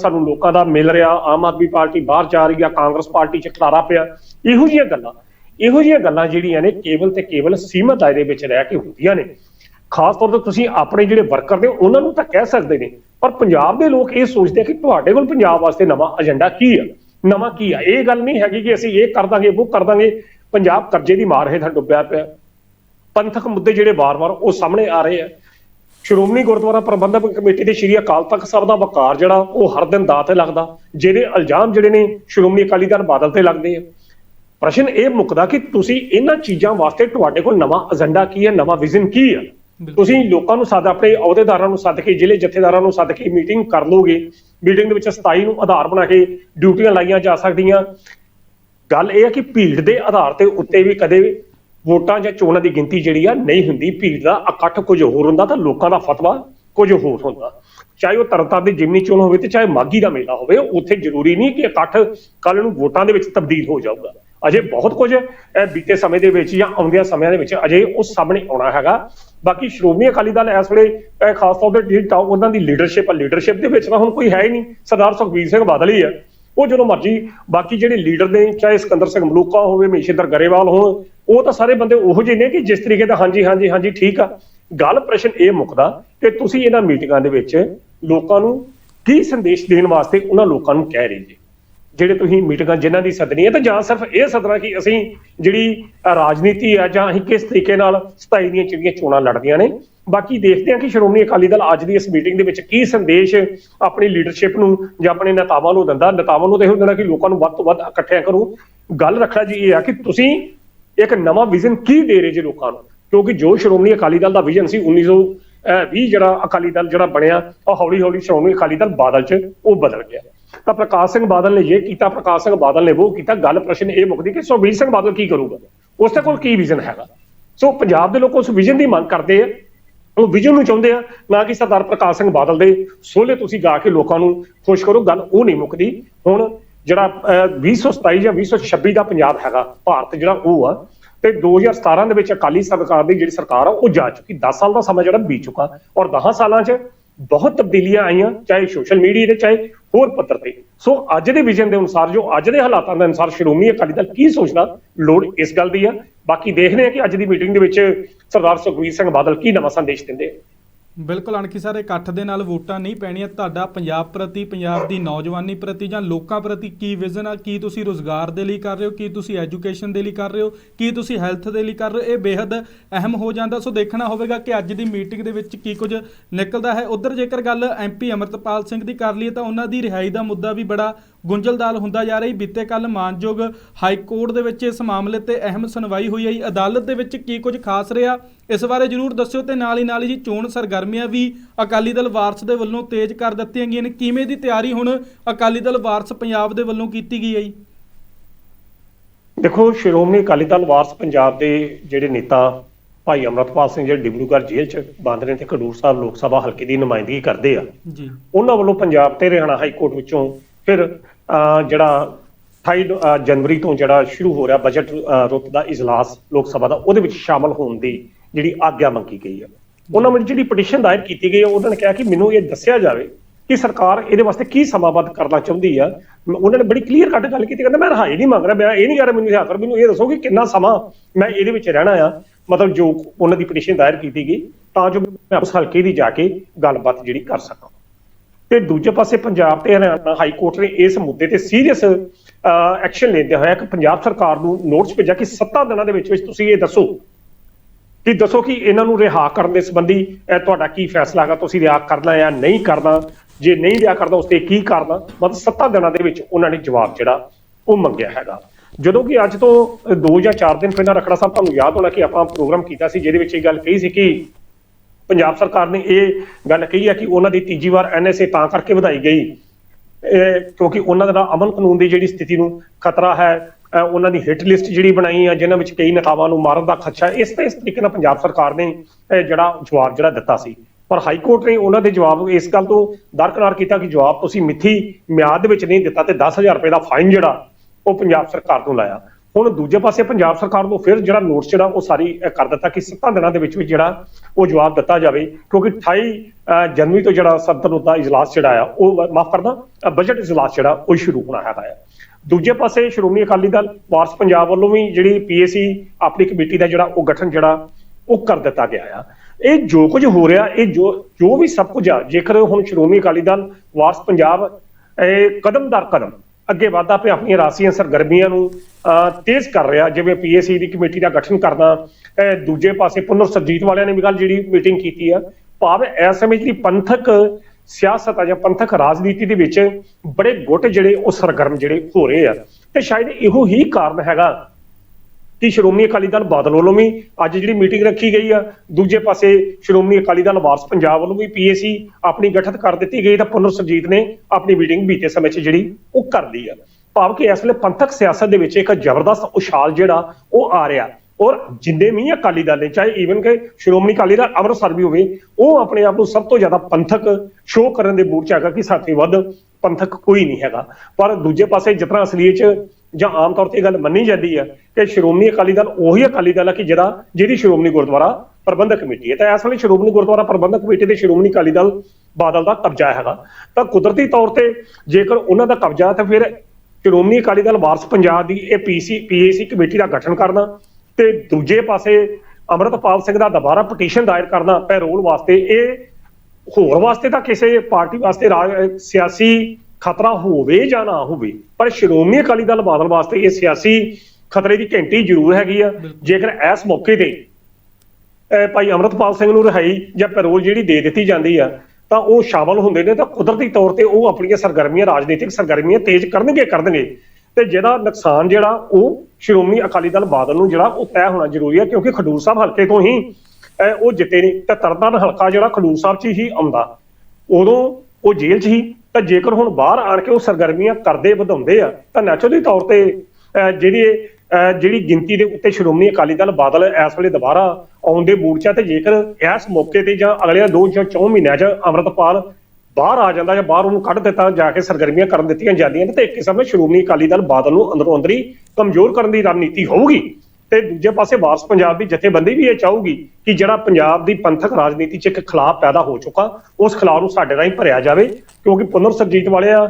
ਸਾਨੂੰ ਲੋਕਾਂ ਦਾ ਮਿਲ ਰਿਹਾ, ਆਮ ਆਦਮੀ ਪਾਰਟੀ ਬਾਹਰ ਜਾ ਰਹੀ ਆ, ਕਾਂਗਰਸ ਪਾਰਟੀ 'ਚ ਖਲਾਰਾ ਪਿਆ। ਇਹੋ ਜਿਹੀਆਂ ਗੱਲਾਂ, ਇਹੋ ਜਿਹੀਆਂ ਗੱਲਾਂ ਜਿਹੜੀਆਂ ਨੇ ਕੇਵਲ ਤੇ ਕੇਵਲ ਸੀਮਤ ਦਾਇਰੇ ਵਿੱਚ ਰਹਿ ਕੇ ਹੁੰਦੀਆਂ ਨੇ। ਖਾਸ ਤੌਰ ਤੇ ਤੁਸੀਂ ਆਪਣੇ ਜਿਹੜੇ ਵਰਕਰ ਨੇ, ਉਹਨਾਂ ਨੂੰ ਤਾਂ ਕਹਿ ਸਕਦੇ ਨੇ। ਪਰ ਪੰਜਾਬ ਦੇ ਲੋਕ ਇਹ ਸੋਚਦੇ ਆ ਕਿ ਤੁਹਾਡੇ ਕੋਲ ਪੰਜਾਬ ਵਾਸਤੇ ਨਵਾਂ ਏਜੰਡਾ ਕੀ ਆ? ਨਵਾਂ ਕੀ ਆ? ਇਹ ਗੱਲ ਨਹੀਂ ਹੈਗੀ ਕਿ ਅਸੀਂ ਇਹ ਕਰ ਦਾਂਗੇ, ਉਹ ਕਰ ਦਾਂਗੇ। ਪੰਜਾਬ ਕਰਜ਼ੇ ਦੀ ਮਾਰ ਹੇਠ ਡੁੱਬਿਆ ਪਿਆ। ਪੰਥਕ ਮੁੱਦੇ ਜਿਹੜੇ ਵਾਰ-ਵਾਰ ਉਹ ਸਾਹਮਣੇ ਆ ਰਹੇ ਆ। ਸ਼੍ਰੋਮਣੀ ਗੁਰਦੁਆਰਾ ਪ੍ਰਬੰਧਕ ਕਮੇਟੀ ਦੇ ਸ਼੍ਰੀ ਅਕਾਲ ਤਖਤ ਸਾਹਿਬ ਦਾ ਵਕਾਰ ਜਿਹੜਾ, ਉਹ ਹਰ ਦਿਨ ਦਾਅ ਤੇ ਲੱਗਦਾ। ਜਿਹਦੇ ਇਲਜ਼ਾਮ ਜਿਹੜੇ ਨੇ, ਸ਼੍ਰੋਮਣੀ ਅਕਾਲੀ ਦਲ ਬਾਦਲ ਤੇ ਲੱਗਦੇ ਆ। ਪ੍ਰਸ਼ਨ ਇਹ ਮੁੱਕਦਾ ਕਿ ਤੁਸੀਂ ਇਹਨਾਂ ਚੀਜ਼ਾਂ ਵਾਸਤੇ ਤੁਹਾਡੇ ਕੋਲ ਨਵਾਂ ਏਜੰਡਾ ਕੀ ਹੈ ਨਵਾਂ ਵਿਜ਼ਨ ਕੀ ਹੈ ਤੁਸੀਂ ਲੋਕਾਂ ਨੂੰ ਸੱਦ, ਆਪਣੇ ਅਹੁਦੇਦਾਰਾਂ ਨੂੰ ਸੱਦ ਕੇ, ਜ਼ਿਲ੍ਹੇ ਜਥੇਦਾਰਾਂ ਨੂੰ ਸੱਦ ਕੇ ਮੀਟਿੰਗ ਕਰ ਲੋਗੇ। ਮੀਟਿੰਗ ਦੇ ਵਿੱਚ 27 ਨੂੰ ਆਧਾਰ ਬਣਾ ਕੇ ਡਿਊਟੀਆਂ ਲਾਈਆਂ ਜਾ ਸਕਦੀਆਂ। ਗੱਲ ਇਹ ਹੈ ਕਿ ਭੀੜ ਦੇ ਆਧਾਰ ਤੇ ਉੱਤੇ ਵੀ ਕਦੇ ਵੋਟਾਂ ਜਾਂ ਚੋਣਾਂ ਦੀ ਗਿਣਤੀ ਜਿਹੜੀ ਆ ਨਹੀਂ ਹੁੰਦੀ। ਭੀੜ ਦਾ ਇਕੱਠ ਕੁਝ ਹੋਰ ਹੁੰਦਾ ਤਾਂ ਲੋਕਾਂ ਦਾ ਫਤਵਾ ਕੁਝ ਹੋਰ ਹੁੰਦਾ। ਚਾਹੇ ਉਹ ਤਰਨਤਾਰਨ ਦੀ ਜਿਮਨੀ ਚੋਣ ਹੋਵੇ ਤੇ ਚਾਹੇ ਮਾਗੀ ਦਾ ਮੇਲਾ ਹੋਵੇ, ਉੱਥੇ ਜ਼ਰੂਰੀ ਨਹੀਂ ਕਿ ਇਕੱਠ ਕੱਲ ਨੂੰ ਵੋਟਾਂ ਦੇ ਵਿੱਚ ਤਬਦੀਲ ਹੋ ਜਾਊਗਾ। ਅਜੇ ਬਹੁਤ ਕੁਝ, ਇਹ ਬੀਤੇ ਸਮੇਂ ਦੇ ਵਿੱਚ ਜਾਂ ਆਉਂਦਿਆਂ ਸਮਿਆਂ ਦੇ ਵਿੱਚ ਅਜੇ ਉਹ ਸਾਹਮਣੇ ਆਉਣਾ ਹੈਗਾ। ਬਾਕੀ ਸ਼੍ਰੋਮਣੀ ਅਕਾਲੀ ਦਲ ਇਸ ਵੇਲੇ ਖਾਸ ਤੌਰ ਤੇ ਜਿਹੜੀ ਟਾਪ ਉਹਨਾਂ ਦੀ ਲੀਡਰਸ਼ਿਪ ਆ ਲੀਡਰਸ਼ਿਪ ਦੇ ਵਿੱਚ ਤਾਂ ਹੁਣ ਕੋਈ ਹੈ ਹੀ ਨਹੀਂ। ਸਰਦਾਰ ਸੁਖਬੀਰ ਸਿੰਘ ਬਾਦਲ ਹੀ ਆ। ਉਹ ਜਦੋਂ ਮਰਜ਼ੀ, ਬਾਕੀ ਜਿਹੜੇ ਲੀਡਰ ਨੇ, ਚਾਹੇ ਸਿਕੰਦਰ ਸਿੰਘ ਮਲੂਕਾ ਹੋਵੇ ਮੀਸ਼ਿੰਦਰ ਗਰੇਵਾਲ ਹੋਣ, ਉਹ ਤਾਂ ਸਾਰੇ ਬੰਦੇ ਉਹੋ ਜਿਹੇ ਨੇ ਕਿ ਜਿਸ ਤਰੀਕੇ ਦਾ ਹਾਂਜੀ ਹਾਂਜੀ ਹਾਂਜੀ, ਠੀਕ ਆ। ਗੱਲ ਪ੍ਰਸ਼ਨ ਇਹ ਮੁੱਕਦਾ ਕਿ ਤੁਸੀਂ ਇਹਨਾਂ ਮੀਟਿੰਗਾਂ ਦੇ ਵਿੱਚ ਲੋਕਾਂ ਨੂੰ ਕੀ ਸੰਦੇਸ਼ ਦੇਣ ਵਾਸਤੇ ਉਹਨਾਂ ਲੋਕਾਂ ਨੂੰ ਕਹਿ ਰਹੇ ਜੀ? ਜਿਹੜੇ ਤੁਸੀਂ ਮੀਟਿੰਗਾਂ ਜਿਨ੍ਹਾਂ ਦੀ ਸੱਦਣੀ ਹੈ ਤਾਂ ਜਾਂ ਸਿਰਫ ਇਹ ਸੱਦਣਾ ਕਿ ਅਸੀਂ ਜਿਹੜੀ ਰਾਜਨੀਤੀ ਆ ਜਾਂ ਅਸੀਂ ਕਿਸ ਤਰੀਕੇ ਨਾਲ 27 ਦੀਆਂ ਜਿਹੜੀਆਂ ਚੋਣਾਂ ਲੜਦੀਆਂ ਨੇ। ਬਾਕੀ ਦੇਖਦੇ ਹਾਂ ਕਿ ਸ਼੍ਰੋਮਣੀ ਅਕਾਲੀ ਦਲ ਅੱਜ ਦੀ ਇਸ ਮੀਟਿੰਗ ਦੇ ਵਿੱਚ ਕੀ ਸੰਦੇਸ਼ ਆਪਣੀ ਲੀਡਰਸ਼ਿਪ ਨੂੰ ਜਾਂ ਆਪਣੇ ਨੇਤਾਵਾਂ ਨੂੰ ਦਿੰਦਾ। ਨੇਤਾਵਾਂ ਨੂੰ ਤਾਂ ਇਹੋ ਦੇਣਾ ਕਿ ਲੋਕਾਂ ਨੂੰ ਵੱਧ ਤੋਂ ਵੱਧ ਇਕੱਠਿਆਂ ਕਰੋ। ਗੱਲ ਰੱਖਣਾ ਜੀ ਇਹ ਆ ਕਿ ਤੁਸੀਂ ਇੱਕ ਨਵਾਂ ਵਿਜ਼ਨ ਕੀ ਦੇ ਰਹੇ ਜੇ ਲੋਕਾਂ ਨੂੰ? ਕਿਉਂਕਿ ਜੋ ਸ਼੍ਰੋਮਣੀ ਅਕਾਲੀ ਦਲ ਦਾ ਵਿਜ਼ਨ ਸੀ 1920 ਜਿਹੜਾ ਅਕਾਲੀ ਦਲ ਜਿਹੜਾ ਬਣਿਆ, ਉਹ ਹੌਲੀ ਹੌਲੀ ਸ਼੍ਰੋਮਣੀ ਅਕਾਲੀ ਦਲ ਬਾਦਲ 'ਚ ਉਹ ਬਦਲ ਗਿਆ। ਤਾਂ ਪ੍ਰਕਾਸ਼ ਸਿੰਘ ਬਾਦਲ ਨੇ ਇਹ ਕੀਤਾ ਪ੍ਰਕਾਸ਼ ਸਿੰਘ ਬਾਦਲ ਨੇ ਉਹ ਕੀਤਾ ਗੱਲ ਪ੍ਰਸ਼ਨ ਇਹ ਮੁੱਕਦੀ ਕਿ ਸੁਖਬੀਰ ਸਿੰਘ ਬਾਦਲ ਕੀ ਕਰੂਗਾ? ਉਸ ਦੇ ਕੋਲ ਕੀ ਵਿਜ਼ਨ ਹੈਗਾ? ਸੋ ਪੰਜਾਬ ਦੇ ਲੋਕ ਉਸ ਵਿਜ਼ਨ ਦੀ ਮੰਗ ਕਰਦੇ ਆ। ਉਹ ਵਿਜ਼ਨ ਨੂੰ ਚਾਹੁੰਦੇ ਆ ਨਾ ਕਿ ਸਰਦਾਰ ਪ੍ਰਕਾਸ਼ ਸਿੰਘ ਬਾਦਲ ਦੇ ਸੋਲੇ ਤੁਸੀਂ ਗਾ ਕੇ ਲੋਕਾਂ ਨੂੰ ਖੁਸ਼ ਕਰੋ ਗੱਲ ਉਹ ਨਹੀਂ ਮੁੱਕਦੀ। ਹੁਣ ਜਿਹੜਾ ਅਹ, 2027 ਜਾਂ 2026 ਦਾ ਪੰਜਾਬ ਹੈਗਾ ਭਾਰਤ ਜਿਹੜਾ ਉਹ ਆ ਤੇ 2017 ਦੇ ਵਿੱਚ ਅਕਾਲੀ ਸਰਕਾਰ ਦੀ ਜਿਹੜੀ ਸਰਕਾਰ ਆ ਉਹ ਜਾ ਚੁੱਕੀ। 10 ਸਾਲ ਦਾ ਸਮਾਂ ਜਿਹੜਾ ਬੀਤ ਚੁੱਕਾ। ਔਰ 10 ਸਾਲਾਂ 'ਚ ਬਹੁਤ ਤਬਦੀਲੀਆਂ ਆਈਆਂ, ਚਾਹੇ ਸੋਸ਼ਲ ਮੀਡੀਆ ਤੇ ਚਾਹੇ ਹੋਰ ਪੱਧਰ ਤੇ। ਸੋ ਅੱਜ ਦੇ ਵਿਜ਼ਨ ਦੇ ਅਨੁਸਾਰ ਜੋ ਅੱਜ ਦੇ ਹਾਲਾਤਾਂ ਦੇ ਅਨੁਸਾਰ ਸ਼੍ਰੋਮਣੀ ਅਕਾਲੀ ਦਲ ਕੀ ਸੋਚਦਾ, ਲੋੜ ਇਸ ਗੱਲ ਦੀ ਆ। ਬਾਕੀ ਦੇਖਦੇ ਆ ਕਿ ਅੱਜ ਦੀ ਮੀਟਿੰਗ ਦੇ ਵਿੱਚ ਸਰਦਾਰ ਸੁਖਬੀਰ ਸਿੰਘ ਬਾਦਲ ਕੀ ਨਵਾਂ ਸੰਦੇਸ਼ ਦਿੰਦੇ ਆ। ਬਿਲਕੁਲ ਅਣਖੀ ਸਾਰੇ ਇਕੱਠ ਦੇ ਨਾਲ ਵੋਟਾਂ ਨਹੀਂ ਪੈਣੀਆਂ। ਤੁਹਾਡਾ ਪੰਜਾਬ ਪ੍ਰਤੀ, ਪੰਜਾਬ ਦੀ ਨੌਜਵਾਨੀ ਪ੍ਰਤੀ ਜਾਂ ਲੋਕਾਂ ਪ੍ਰਤੀ ਕੀ ਵਿਜ਼ਨ ਆ? ਕੀ ਤੁਸੀਂ ਰੋਜ਼ਗਾਰ ਦੇ ਲਈ ਕਰ ਰਹੇ ਹੋ? ਕੀ ਤੁਸੀਂ ਐਜੂਕੇਸ਼ਨ ਦੇ ਲਈ ਕਰ ਰਹੇ ਹੋ? ਕੀ ਤੁਸੀਂ ਹੈਲਥ ਦੇ ਲਈ ਕਰ ਰਹੇ ਹੋ? ਇਹ ਬੇहद ਅਹਿਮ ਹੋ ਜਾਂਦਾ। ਸੋ ਦੇਖਣਾ ਹੋਵੇਗਾ ਕਿ ਅੱਜ ਦੀ ਮੀਟਿੰਗ ਦੇ ਵਿੱਚ ਕੀ ਕੁਝ ਨਿਕਲਦਾ ਹੈ। ਉਧਰ ਜੇਕਰ ਗੱਲ ਐਮਪੀ ਅਮਰਤਪਾਲ ਸਿੰਘ ਦੀ ਕਰ ਲਈਏ ਤਾਂ ਉਹਨਾਂ ਦੀ ਰਿਹਾਈ ਦਾ ਮੁੱਦਾ ਵੀ ਬੜਾ ਗੁੰਝਲਦਾਰ ਹੁੰਦਾ ਜਾ ਰਹੀ। ਬੀਤੇ ਕੱਲ ਮਾਨਯੋਗ ਹਾਈ ਕੋਰਟ ਦੇ ਵਿੱਚ ਇਸ ਮਾਮਲੇ ਤੇ ਅਹਿਮ ਸੁਣਵਾਈ ਹੋਈ ਹੈ। ਅਦਾਲਤ ਦੇ ਵਿੱਚ ਕੀ ਕੁਝ ਖਾਸ ਰਿਹਾ ਇਸ ਬਾਰੇ ਜਰੂਰ ਦੱਸਿਓ ਤੇ ਨਾਲ ਹੀ ਨਾਲ ਜੀ ਚੋਣ ਸਰਗਰਮੀਆਂ ਵੀ ਅਕਾਲੀ ਦਲ ਵਾਰਸ ਦੇ ਵੱਲੋਂ ਤੇਜ਼ ਕਰ ਦਿੱਤੀਆਂ ਗਈਆਂ ਨੇ। ਕਿਵੇਂ ਦੀ ਤਿਆਰੀ ਹੁਣ ਅਕਾਲੀ ਦਲ ਵਾਰਸ ਪੰਜਾਬ ਦੇ ਵੱਲੋਂ ਕੀਤੀ ਗਈ ਹੈ ਜੀ? ਦੇਖੋ ਸ਼੍ਰੋਮਣੀ ਅਕਾਲੀ ਦਲ ਵਾਰਸ ਪੰਜਾਬ ਦੇ ਜਿਹੜੇ ਨੇਤਾ ਭਾਈ ਅਮਰਤਪਾਲ ਸਿੰਘ ਜਿਹੜੇ ਡਿਬਰੂਗੜ੍ਹ ਜੇਲ੍ਹ 'ਚ ਬੰਦ ਨੇ ਤੇ ਖਡੂਰ ਸਾਹਿਬ ਲੋਕ ਸਭਾ ਹਲਕੇ ਦੀ ਨੁਮਾਇੰਦਗੀ ਕਰਦੇ ਆ ਜੀ। ਉਹਨਾਂ ਵੱਲੋਂ ਪੰਜਾਬ ਤੇ ਹਰਿਆਣਾ ਹਾਈ ਕੋਰਟ ਵਿੱਚੋਂ ਫਿਰ ਜਿਹੜਾ 28 ਜਨਵਰੀ ਤੋਂ ਜਿਹੜਾ ਸ਼ੁਰੂ ਹੋ ਰਿਹਾ ਬਜਟ ਰੁੱਤ ਦਾ ਇਜਲਾਸ ਲੋਕ ਸਭਾ ਦਾ, ਉਹਦੇ ਵਿੱਚ ਸ਼ਾਮਲ ਹੋਣ ਦੀ ਜਿਹੜੀ ਆਗਿਆ ਮੰਗੀ ਗਈ ਹੈ। ਉਹਨਾਂ ਵੱਲੋਂ ਜਿਹੜੀ ਪਟੀਸ਼ਨ ਦਾਇਰ ਕੀਤੀ ਗਈ ਹੈ, ਉਹਨਾਂ ਨੇ ਕਿਹਾ ਕਿ ਮੈਨੂੰ ਇਹ ਦੱਸਿਆ ਜਾਵੇ ਕਿ ਸਰਕਾਰ ਇਹਦੇ ਵਾਸਤੇ ਕੀ ਸਮਾਬੱਧ ਕਰਨਾ ਚਾਹੁੰਦੀ ਆ ਮ- ਉਹਨਾਂ ਨੇ ਬੜੀ ਕਲੀਅਰ ਕੱਟ ਗੱਲ ਕੀਤੀ, ਕਹਿੰਦਾ ਮੈਂ ਰਹਾਈ ਨਹੀਂ ਮੰਗ ਰਿਹਾ, ਮੈਂ ਇਹ ਨਹੀਂ ਕਰ ਮੈਨੂੰ ਰਿਹਾ ਕਰ ਮੈਨੂੰ ਇਹ ਦੱਸੋ ਕਿ ਕਿੰਨਾ ਸਮਾਂ ਮੈਂ ਇਹਦੇ ਵਿੱਚ ਰਹਿਣਾ ਆ। ਮਤਲਬ ਜੋ ਉਹਨਾਂ ਦੀ ਪਟੀਸ਼ਨ ਦਾਇਰ ਕੀਤੀ ਗਈ, ਤਾਂ ਜੋ ਮੈਂ ਉਸ ਹਲਕੇ ਦੀ ਜਾ ਕੇ ਗੱਲਬਾਤ ਜਿਹੜੀ ਕਰ ਸਕਾਂ। ਤੇ ਦੂਜੇ ਪਾਸੇ ਪੰਜਾਬ ਤੇ ਹਰਿਆਣਾ ਹਾਈ ਕੋਰਟ ਨੇ ਇਸ ਮੁੱਦੇ ਤੇ ਸੀਰੀਅਸ ਐਕਸ਼ਨ ਲੈਂਦੇ ਹੋਇਆ ਕਿ ਪੰਜਾਬ ਸਰਕਾਰ ਨੂੰ ਨੋਟਿਸ ਭੇਜਿਆ ਕਿ 7 ਦਿਨਾਂ ਦੇ ਵਿੱਚ ਵਿੱਚ ਤੁਸੀਂ ਇਹ ਦੱਸੋ ਕਿ ਦੱਸੋ ਕਿ ਇਹਨਾਂ ਨੂੰ ਰਿਹਾ ਕਰਨ ਦੇ ਸੰਬੰਧੀ ਤੁਹਾਡਾ ਕੀ ਫੈਸਲਾ ਹੈਗਾ? ਤੁਸੀਂ ਰਿਹਾ ਕਰਨਾ ਜਾਂ ਨਹੀਂ ਕਰਨਾ? ਜੇ ਨਹੀਂ ਰਿਹਾ ਕਰਦਾ ਉਸ ਤੇ ਕੀ ਕਰਨਾ ਮਤਲਬ 7 ਦਿਨਾਂ ਦੇ ਵਿੱਚ ਉਹਨਾਂ ਨੇ ਜਵਾਬ ਜਿਹੜਾ, ਉਹ ਮੰਗਿਆ ਹੈਗਾ। ਜਦੋਂ ਕਿ ਅੱਜ ਤੋਂ 2 ਜਾਂ 4 ਦਿਨ ਪਹਿਲਾਂ ਰਖੜਾ ਸਾਹਿਬ, ਤੁਹਾਨੂੰ ਯਾਦ ਹੋਣਾ ਕਿ ਆਪਾਂ ਪ੍ਰੋਗਰਾਮ ਕੀਤਾ ਸੀ, ਜਿਹਦੇ ਵਿੱਚ ਇਹ ਗੱਲ ਕਹੀ ਸੀ ਕਿ ਪੰਜਾਬ ਸਰਕਾਰ ਨੇ ਇਹ ਗੱਲ ਕਹੀ ਹੈ ਕਿ ਉਹਨਾਂ ਦੀ ਤੀਜੀ ਵਾਰ ਐਨਐਸਏ ਤਾਂ ਕਰਕੇ ਵਧਾਈ ਗਈ। ਕਿਉਂਕਿ ਉਹਨਾਂ ਦਾ ਅਮਨ ਕਾਨੂੰਨ ਦੀ ਜਿਹੜੀ ਸਥਿਤੀ ਨੂੰ ਖਤਰਾ ਹੈ ਉਹਨਾਂ ਦੀ ਹਿੱਟ ਲਿਸਟ ਜਿਹੜੀ ਬਣਾਈ ਆ, ਜਿਨ੍ਹਾਂ ਵਿੱਚ ਕਈ ਨੇਤਾਵਾਂ ਨੂੰ ਮਾਰਨ ਦਾ ਖਦਸ਼ਾ ਇਸ ਤੇ ਇਸ ਤਰੀਕੇ ਨਾਲ ਪੰਜਾਬ ਸਰਕਾਰ ਨੇ ਜਿਹੜਾ ਜਵਾਬ ਜਿਹੜਾ ਦਿੱਤਾ ਸੀ। ਪਰ ਹਾਈ ਕੋਰਟ ਨੇ ਉਹਨਾਂ ਦੇ ਜਵਾਬ ਇਸ ਗੱਲ ਤੋਂ ਦਰਕਨਾਰ ਕੀਤਾ ਕਿ ਜਵਾਬ ਤੁਸੀਂ ਮਿੱਥੀ ਮਿਆਦ ਵਿੱਚ ਨਹੀਂ ਦਿੱਤਾ ਤੇ 10000 ਰੁਪਏ ਦਾ ਫਾਈਨ ਜਿਹੜਾ ਉਹ ਪੰਜਾਬ ਸਰਕਾਰ ਨੂੰ ਲਾਇਆ। ਹੁਣ ਦੂਜੇ ਪਾਸੇ ਪੰਜਾਬ ਸਰਕਾਰ ਨੂੰ ਫਿਰ ਜਿਹੜਾ ਨੋਟਸ ਜਿਹੜਾ ਉਹ ਸਾਰੀ ਕਰ ਦਿੱਤਾ ਕਿ 7 ਦਿਨਾਂ ਦੇ ਵਿੱਚ ਵਿੱਚ ਜਿਹੜਾ ਉਹ ਜਵਾਬ ਦਿੱਤਾ ਜਾਵੇ, ਕਿਉਂਕਿ 28 ਜਨਵਰੀ ਤੋਂ ਜਿਹੜਾ ਸਦਨ ਦਾ ਇਜਲਾਸ ਜਿਹੜਾ ਆ, ਉਹ ਮਾਫ ਕਰਦਾ ਬਜਟ ਇਜਲਾਸ ਜਿਹੜਾ ਉਹ ਸ਼ੁਰੂ ਹੋਣਾ ਹੈਗਾ ਆ। ਦੂਜੇ ਪਾਸੇ ਸ਼੍ਰੋਮਣੀ ਅਕਾਲੀ ਦਲ, ਵਾਰਸ ਪੰਜਾਬ ਵੱਲੋਂ ਵੀ ਜਿਹੜੀ ਪੀਏਸੀ ਆਪਣੀ ਕਮੇਟੀ ਦਾ ਜਿਹੜਾ ਉਹ ਗਠਨ ਜਿਹੜਾ ਉਹ ਕਰ ਦਿੱਤਾ ਗਿਆ ਆ। ਇਹ ਜੋ ਕੁਝ ਹੋ ਰਿਹਾ, ਇਹ ਜੋ ਜੋ ਵੀ ਸਭ ਕੁਝ ਆ, ਜੇਕਰ ਹੁਣ ਸ਼੍ਰੋਮਣੀ ਅਕਾਲੀ ਦਲ, ਵਾਰਸ ਪੰਜਾਬ, ਇਹ ਕਦਮ ਦਰ ਕਦਮ ਅੱਗੇ ਵਧਦਾ ਪਿਆ। ਆਪਣੀਆਂ ਰਾਸੀਆਂ ਸਰਗਰਮੀਆਂ ਨੂੰ ਤੇਜ਼ ਕਰ ਰਿਹਾ। ਜਿਵੇਂ ਪੀਏਸੀ ਦੀ ਕਮੇਟੀ ਦਾ ਗਠਨ ਕਰਨਾ ਦੂਜੇ ਪਾਸੇ ਪੁਨਰ ਸਰਜੀਤ ਵਾਲਿਆਂ ਨੇ ਵੀ ਗੱਲ ਜਿਹੜੀ ਮੀਟਿੰਗ ਕੀਤੀ ਆ। ਭਾਵ ਇਸ ਸਮੇਂ ਜਿਹੜੀ ਪੰਥਕ ਸਿਆਸਤ ਆ ਜਾਂ ਪੰਥਕ ਰਾਜਨੀਤੀ ਦੇ ਵਿੱਚ ਬੜੇ ਗੁੱਟ ਜਿਹੜੇ ਉਹ ਸਰਗਰਮ ਜਿਹੜੇ ਹੋ ਰਹੇ ਆ। ਤੇ ਸ਼ਾਇਦ ਇਹੋ ਹੀ ਕਾਰਨ ਹੈਗਾ ਕਿ ਸ਼੍ਰੋਮਣੀ ਅਕਾਲੀ ਦਲ ਬਾਦਲ ਵੱਲੋਂ ਵੀ। ਅੱਜ ਜਿਹੜੀ ਮੀਟਿੰਗ ਰੱਖੀ ਗਈ ਆ, ਦੂਜੇ ਪਾਸੇ ਸ਼੍ਰੋਮਣੀ ਅਕਾਲੀ ਦਲ ਵਾਰਸ ਪੰਜਾਬ ਵੱਲੋਂ ਵੀ ਪੀਏਸੀ ਆਪਣੀ ਗਠਿਤ ਕਰ ਦਿੱਤੀ ਗਈ ਤਾਂ ਪੁਨਰ ਸਰਜੀਤ ਨੇ ਆਪਣੀ ਮੀਟਿੰਗ ਬੀਤੇ ਸਮੇਂ 'ਚ ਜਿਹੜੀ ਉਹ ਕਰ ਲਈ ਆ। ਭਾਵ ਕਿ ਇਸ ਵੇਲੇ ਪੰਥਕ ਸਿਆਸਤ ਦੇ ਵਿੱਚ ਇੱਕ ਜ਼ਬਰਦਸਤ ਉਛਾਲ ਜਿਹੜਾ ਉਹ ਆ ਰਿਹਾ। ਔਰ ਜਿੰਨੇ ਵੀ ਅਕਾਲੀ ਦਲ ਨੇ, ਚਾਹੇ ਈਵਨ ਕਿ ਸ਼੍ਰੋਮਣੀ ਅਕਾਲੀ ਦਲ ਅੰਮ੍ਰਿਤਸਰ ਵੀ ਹੋਵੇ, ਉਹ ਆਪਣੇ ਆਪ ਨੂੰ ਸਭ ਤੋਂ ਜ਼ਿਆਦਾ ਪੰਥਕ ਸ਼ੋਅ ਕਰਨ ਦੇ ਮੂਡ 'ਚ ਹੈਗਾ ਕਿ ਸਾਥੀ ਵੱਧ ਪੰਥਕ ਕੋਈ ਨਹੀਂ ਹੈਗਾ। ਪਰ ਦੂਜੇ ਪਾਸੇ ਜਿਤਨਾ ਅਸਲੀਅਤ 'ਚ ਜਾਂ ਆਮ ਤੌਰ ਤੇ ਇਹ ਗੱਲ ਮੰਨੀ ਜਾਂਦੀ ਹੈ ਕਿ ਸ਼੍ਰੋਮਣੀ ਅਕਾਲੀ ਦਲ ਉਹੀ ਅਕਾਲੀ ਦਲ ਹੈ ਕਿ ਜਿਹੜਾ ਜਿਹਦੀ ਸ਼੍ਰੋਮਣੀ ਗੁਰਦੁਆਰਾ ਪ੍ਰਬੰਧਕ ਕਮੇਟੀ ਹੈ। ਤਾਂ ਇਸ ਵੇਲੇ ਸ਼੍ਰੋਮਣੀ ਗੁਰਦੁਆਰਾ ਪ੍ਰਬੰਧਕ ਕਮੇਟੀ ਦੇ ਸ਼੍ਰੋਮਣੀ ਅਕਾਲੀ ਦਲ ਬਾਦਲ ਦਾ ਕਬਜ਼ਾ ਹੈਗਾ। ਤਾਂ ਕੁਦਰਤੀ ਤੌਰ ਤੇ ਜੇਕਰ ਉਹਨਾਂ ਦਾ ਕਬਜ਼ਾ ਹੈ ਤਾਂ ਫਿਰ ਸ਼੍ਰੋਮਣੀ ਅਕਾਲੀ ਦਲ ਵਾਰਸ ਪੰਜਾਬ ਦੀ ਇਹ ਪੀਸੀ ਪੀਏਸੀ ਕਮੇਟੀ ਦਾ ਗਠਨ ਕਰਨਾ ਤੇ ਦੂਜੇ ਪਾਸੇ ਅਮਰਤਪਾਲ ਸਿੰਘ ਦਾ ਦੁਬਾਰਾ ਪਟੀਸ਼ਨ ਦਾਇਰ ਕਰਨਾ ਪੈਰੋਲ ਵਾਸਤੇ ਇਹ ਹੋਰ ਵਾਸਤੇ ਤਾਂ ਕਿਸੇ ਪਾਰਟੀ ਵਾਸਤੇ ਰਾਜ ਸਿਆਸੀ ਖਤਰਾ ਹੋਵੇ ਜਾਂ ਨਾ ਹੋਵੇ ਪਰ ਸ਼੍ਰੋਮਣੀ ਅਕਾਲੀ ਦਲ ਬਾਦਲ ਵਾਸਤੇ ਇਹ ਸਿਆਸੀ ਖਤਰੇ ਦੀ ਘੰਟੀ ਜ਼ਰੂਰ ਹੈਗੀ ਆ। ਜੇਕਰ ਇਸ ਮੌਕੇ ਤੇ ਭਾਈ ਅਮਰਤਪਾਲ ਸਿੰਘ ਨੂੰ ਰਿਹਾਈ ਜਾਂ ਪੈਰੋਲ ਜਿਹੜੀ ਦੇ ਦਿੱਤੀ ਜਾਂਦੀ ਆ ਤਾਂ ਉਹ ਸ਼ਾਮਲ ਹੁੰਦੇ ਨੇ ਤਾਂ ਕੁਦਰਤੀ ਤੌਰ ਤੇ ਉਹ ਆਪਣੀਆਂ ਸਰਗਰਮੀਆਂ ਰਾਜਨੀਤਿਕ ਸਰਗਰਮੀਆਂ ਤੇਜ਼ ਕਰਨਗੇ ਕਰਨਗੇ। ਤੇ ਜਿਹਦਾ ਨੁਕਸਾਨ ਜਿਹੜਾ ਉਹ ਸ਼੍ਰੋਮਣੀ ਅਕਾਲੀ ਦਲ ਬਾਦਲ ਨੂੰ ਜਿਹੜਾ ਉਹ ਤੈਅ ਹੋਣਾ ਜ਼ਰੂਰੀ ਹੈ ਕਿਉਂਕਿ ਖਡੂਰ ਸਾਹਿਬ ਹਲਕੇ ਤੋਂ ਹੀ ਉਹ ਜਿੱਤੇ ਨੇ ਤੇ ਤਰਨਤਾਰਨ ਹਲਕਾ ਜਿਹੜਾ ਖਡੂਰ ਸਾਹਿਬ 'ਚ ਹੀ ਆਉਂਦਾ ਉਦੋਂ ਉਹ ਜੇਲ੍ਹ 'ਚ ਹੀ ਤਾਂ ਜੇਕਰ ਹੁਣ ਬਾਹਰ ਆਣ ਕੇ ਉਹ ਸਰਗਰਮੀਆਂ ਕਰਦੇ ਵਧਾਉਂਦੇ ਆ, ਤਾਂ ਨੈਚੁਰਲੀ ਤੌਰ ਤੇ, ਅਹ, ਜਿਹੜੀ ਅਹ, ਜਿਹੜੀ ਗਿਣਤੀ ਦੇ ਉੱਤੇ ਸ਼੍ਰੋਮਣੀ ਅਕਾਲੀ ਦਲ ਬਾਦਲ ਇਸ ਵੇਲੇ ਦੁਬਾਰਾ ਆਉਣ ਦੇ ਮੂਡ 'ਚ ਆ, ਤੇ ਜੇਕਰ ਇਸ ਮੌਕੇ ਤੇ ਜਾਂ ਅਗਲੇ ਦੋ ਜਾਂ ਚੌਂ ਮਹੀਨਿਆਂ 'ਚ ਅੰਮ੍ਰਿਤਪਾਲ ਬਾਹਰ ਆ ਜਾਂਦਾ ਜਾਂ ਬਾਹਰ ਉਹਨੂੰ ਕੱਢ ਦਿੱਤਾ, ਜਾ ਕੇ ਸਰਗਰਮੀਆਂ ਕਰਨ ਦਿੱਤੀਆਂ ਜਾਂਦੀਆਂ ਨੇ, ਤੇ ਇੱਕ ਕਿਸਮ ਨਾਲ ਸ਼੍ਰੋਮਣੀ ਅਕਾਲੀ ਦਲ ਬਾਦਲ ਨੂੰ ਅੰਦਰੋਂ ਅੰਦਰੀ ਕਮਜ਼ੋਰ ਕਰਨ ਦੀ ਰਣਨੀਤੀ ਹੋਊਗੀ। ਤੇ ਦੂਜੇ ਪਾਸੇ ਵਾਰਸ ਪੰਜਾਬ ਦੀ ਜਥੇਬੰਦੀ ਵੀ ਇਹ ਚਾਹੂਗੀ ਕਿ ਜਿਹੜਾ ਪੰਜਾਬ ਦੀ ਪੰਥਕ ਰਾਜਨੀਤੀ 'ਚ ਇੱਕ ਖਿਲਾਫ ਪੈਦਾ ਹੋ ਚੁੱਕਾ ਉਸ ਖਿਲਾਫ ਨੂੰ ਸਾਡੇ ਰਾਹੀਂ ਭਰਿਆ ਜਾਵੇ ਕਿਉਂਕਿ ਪੁਨਰ ਸਰਜੀਤ ਵਾਲੇ ਆ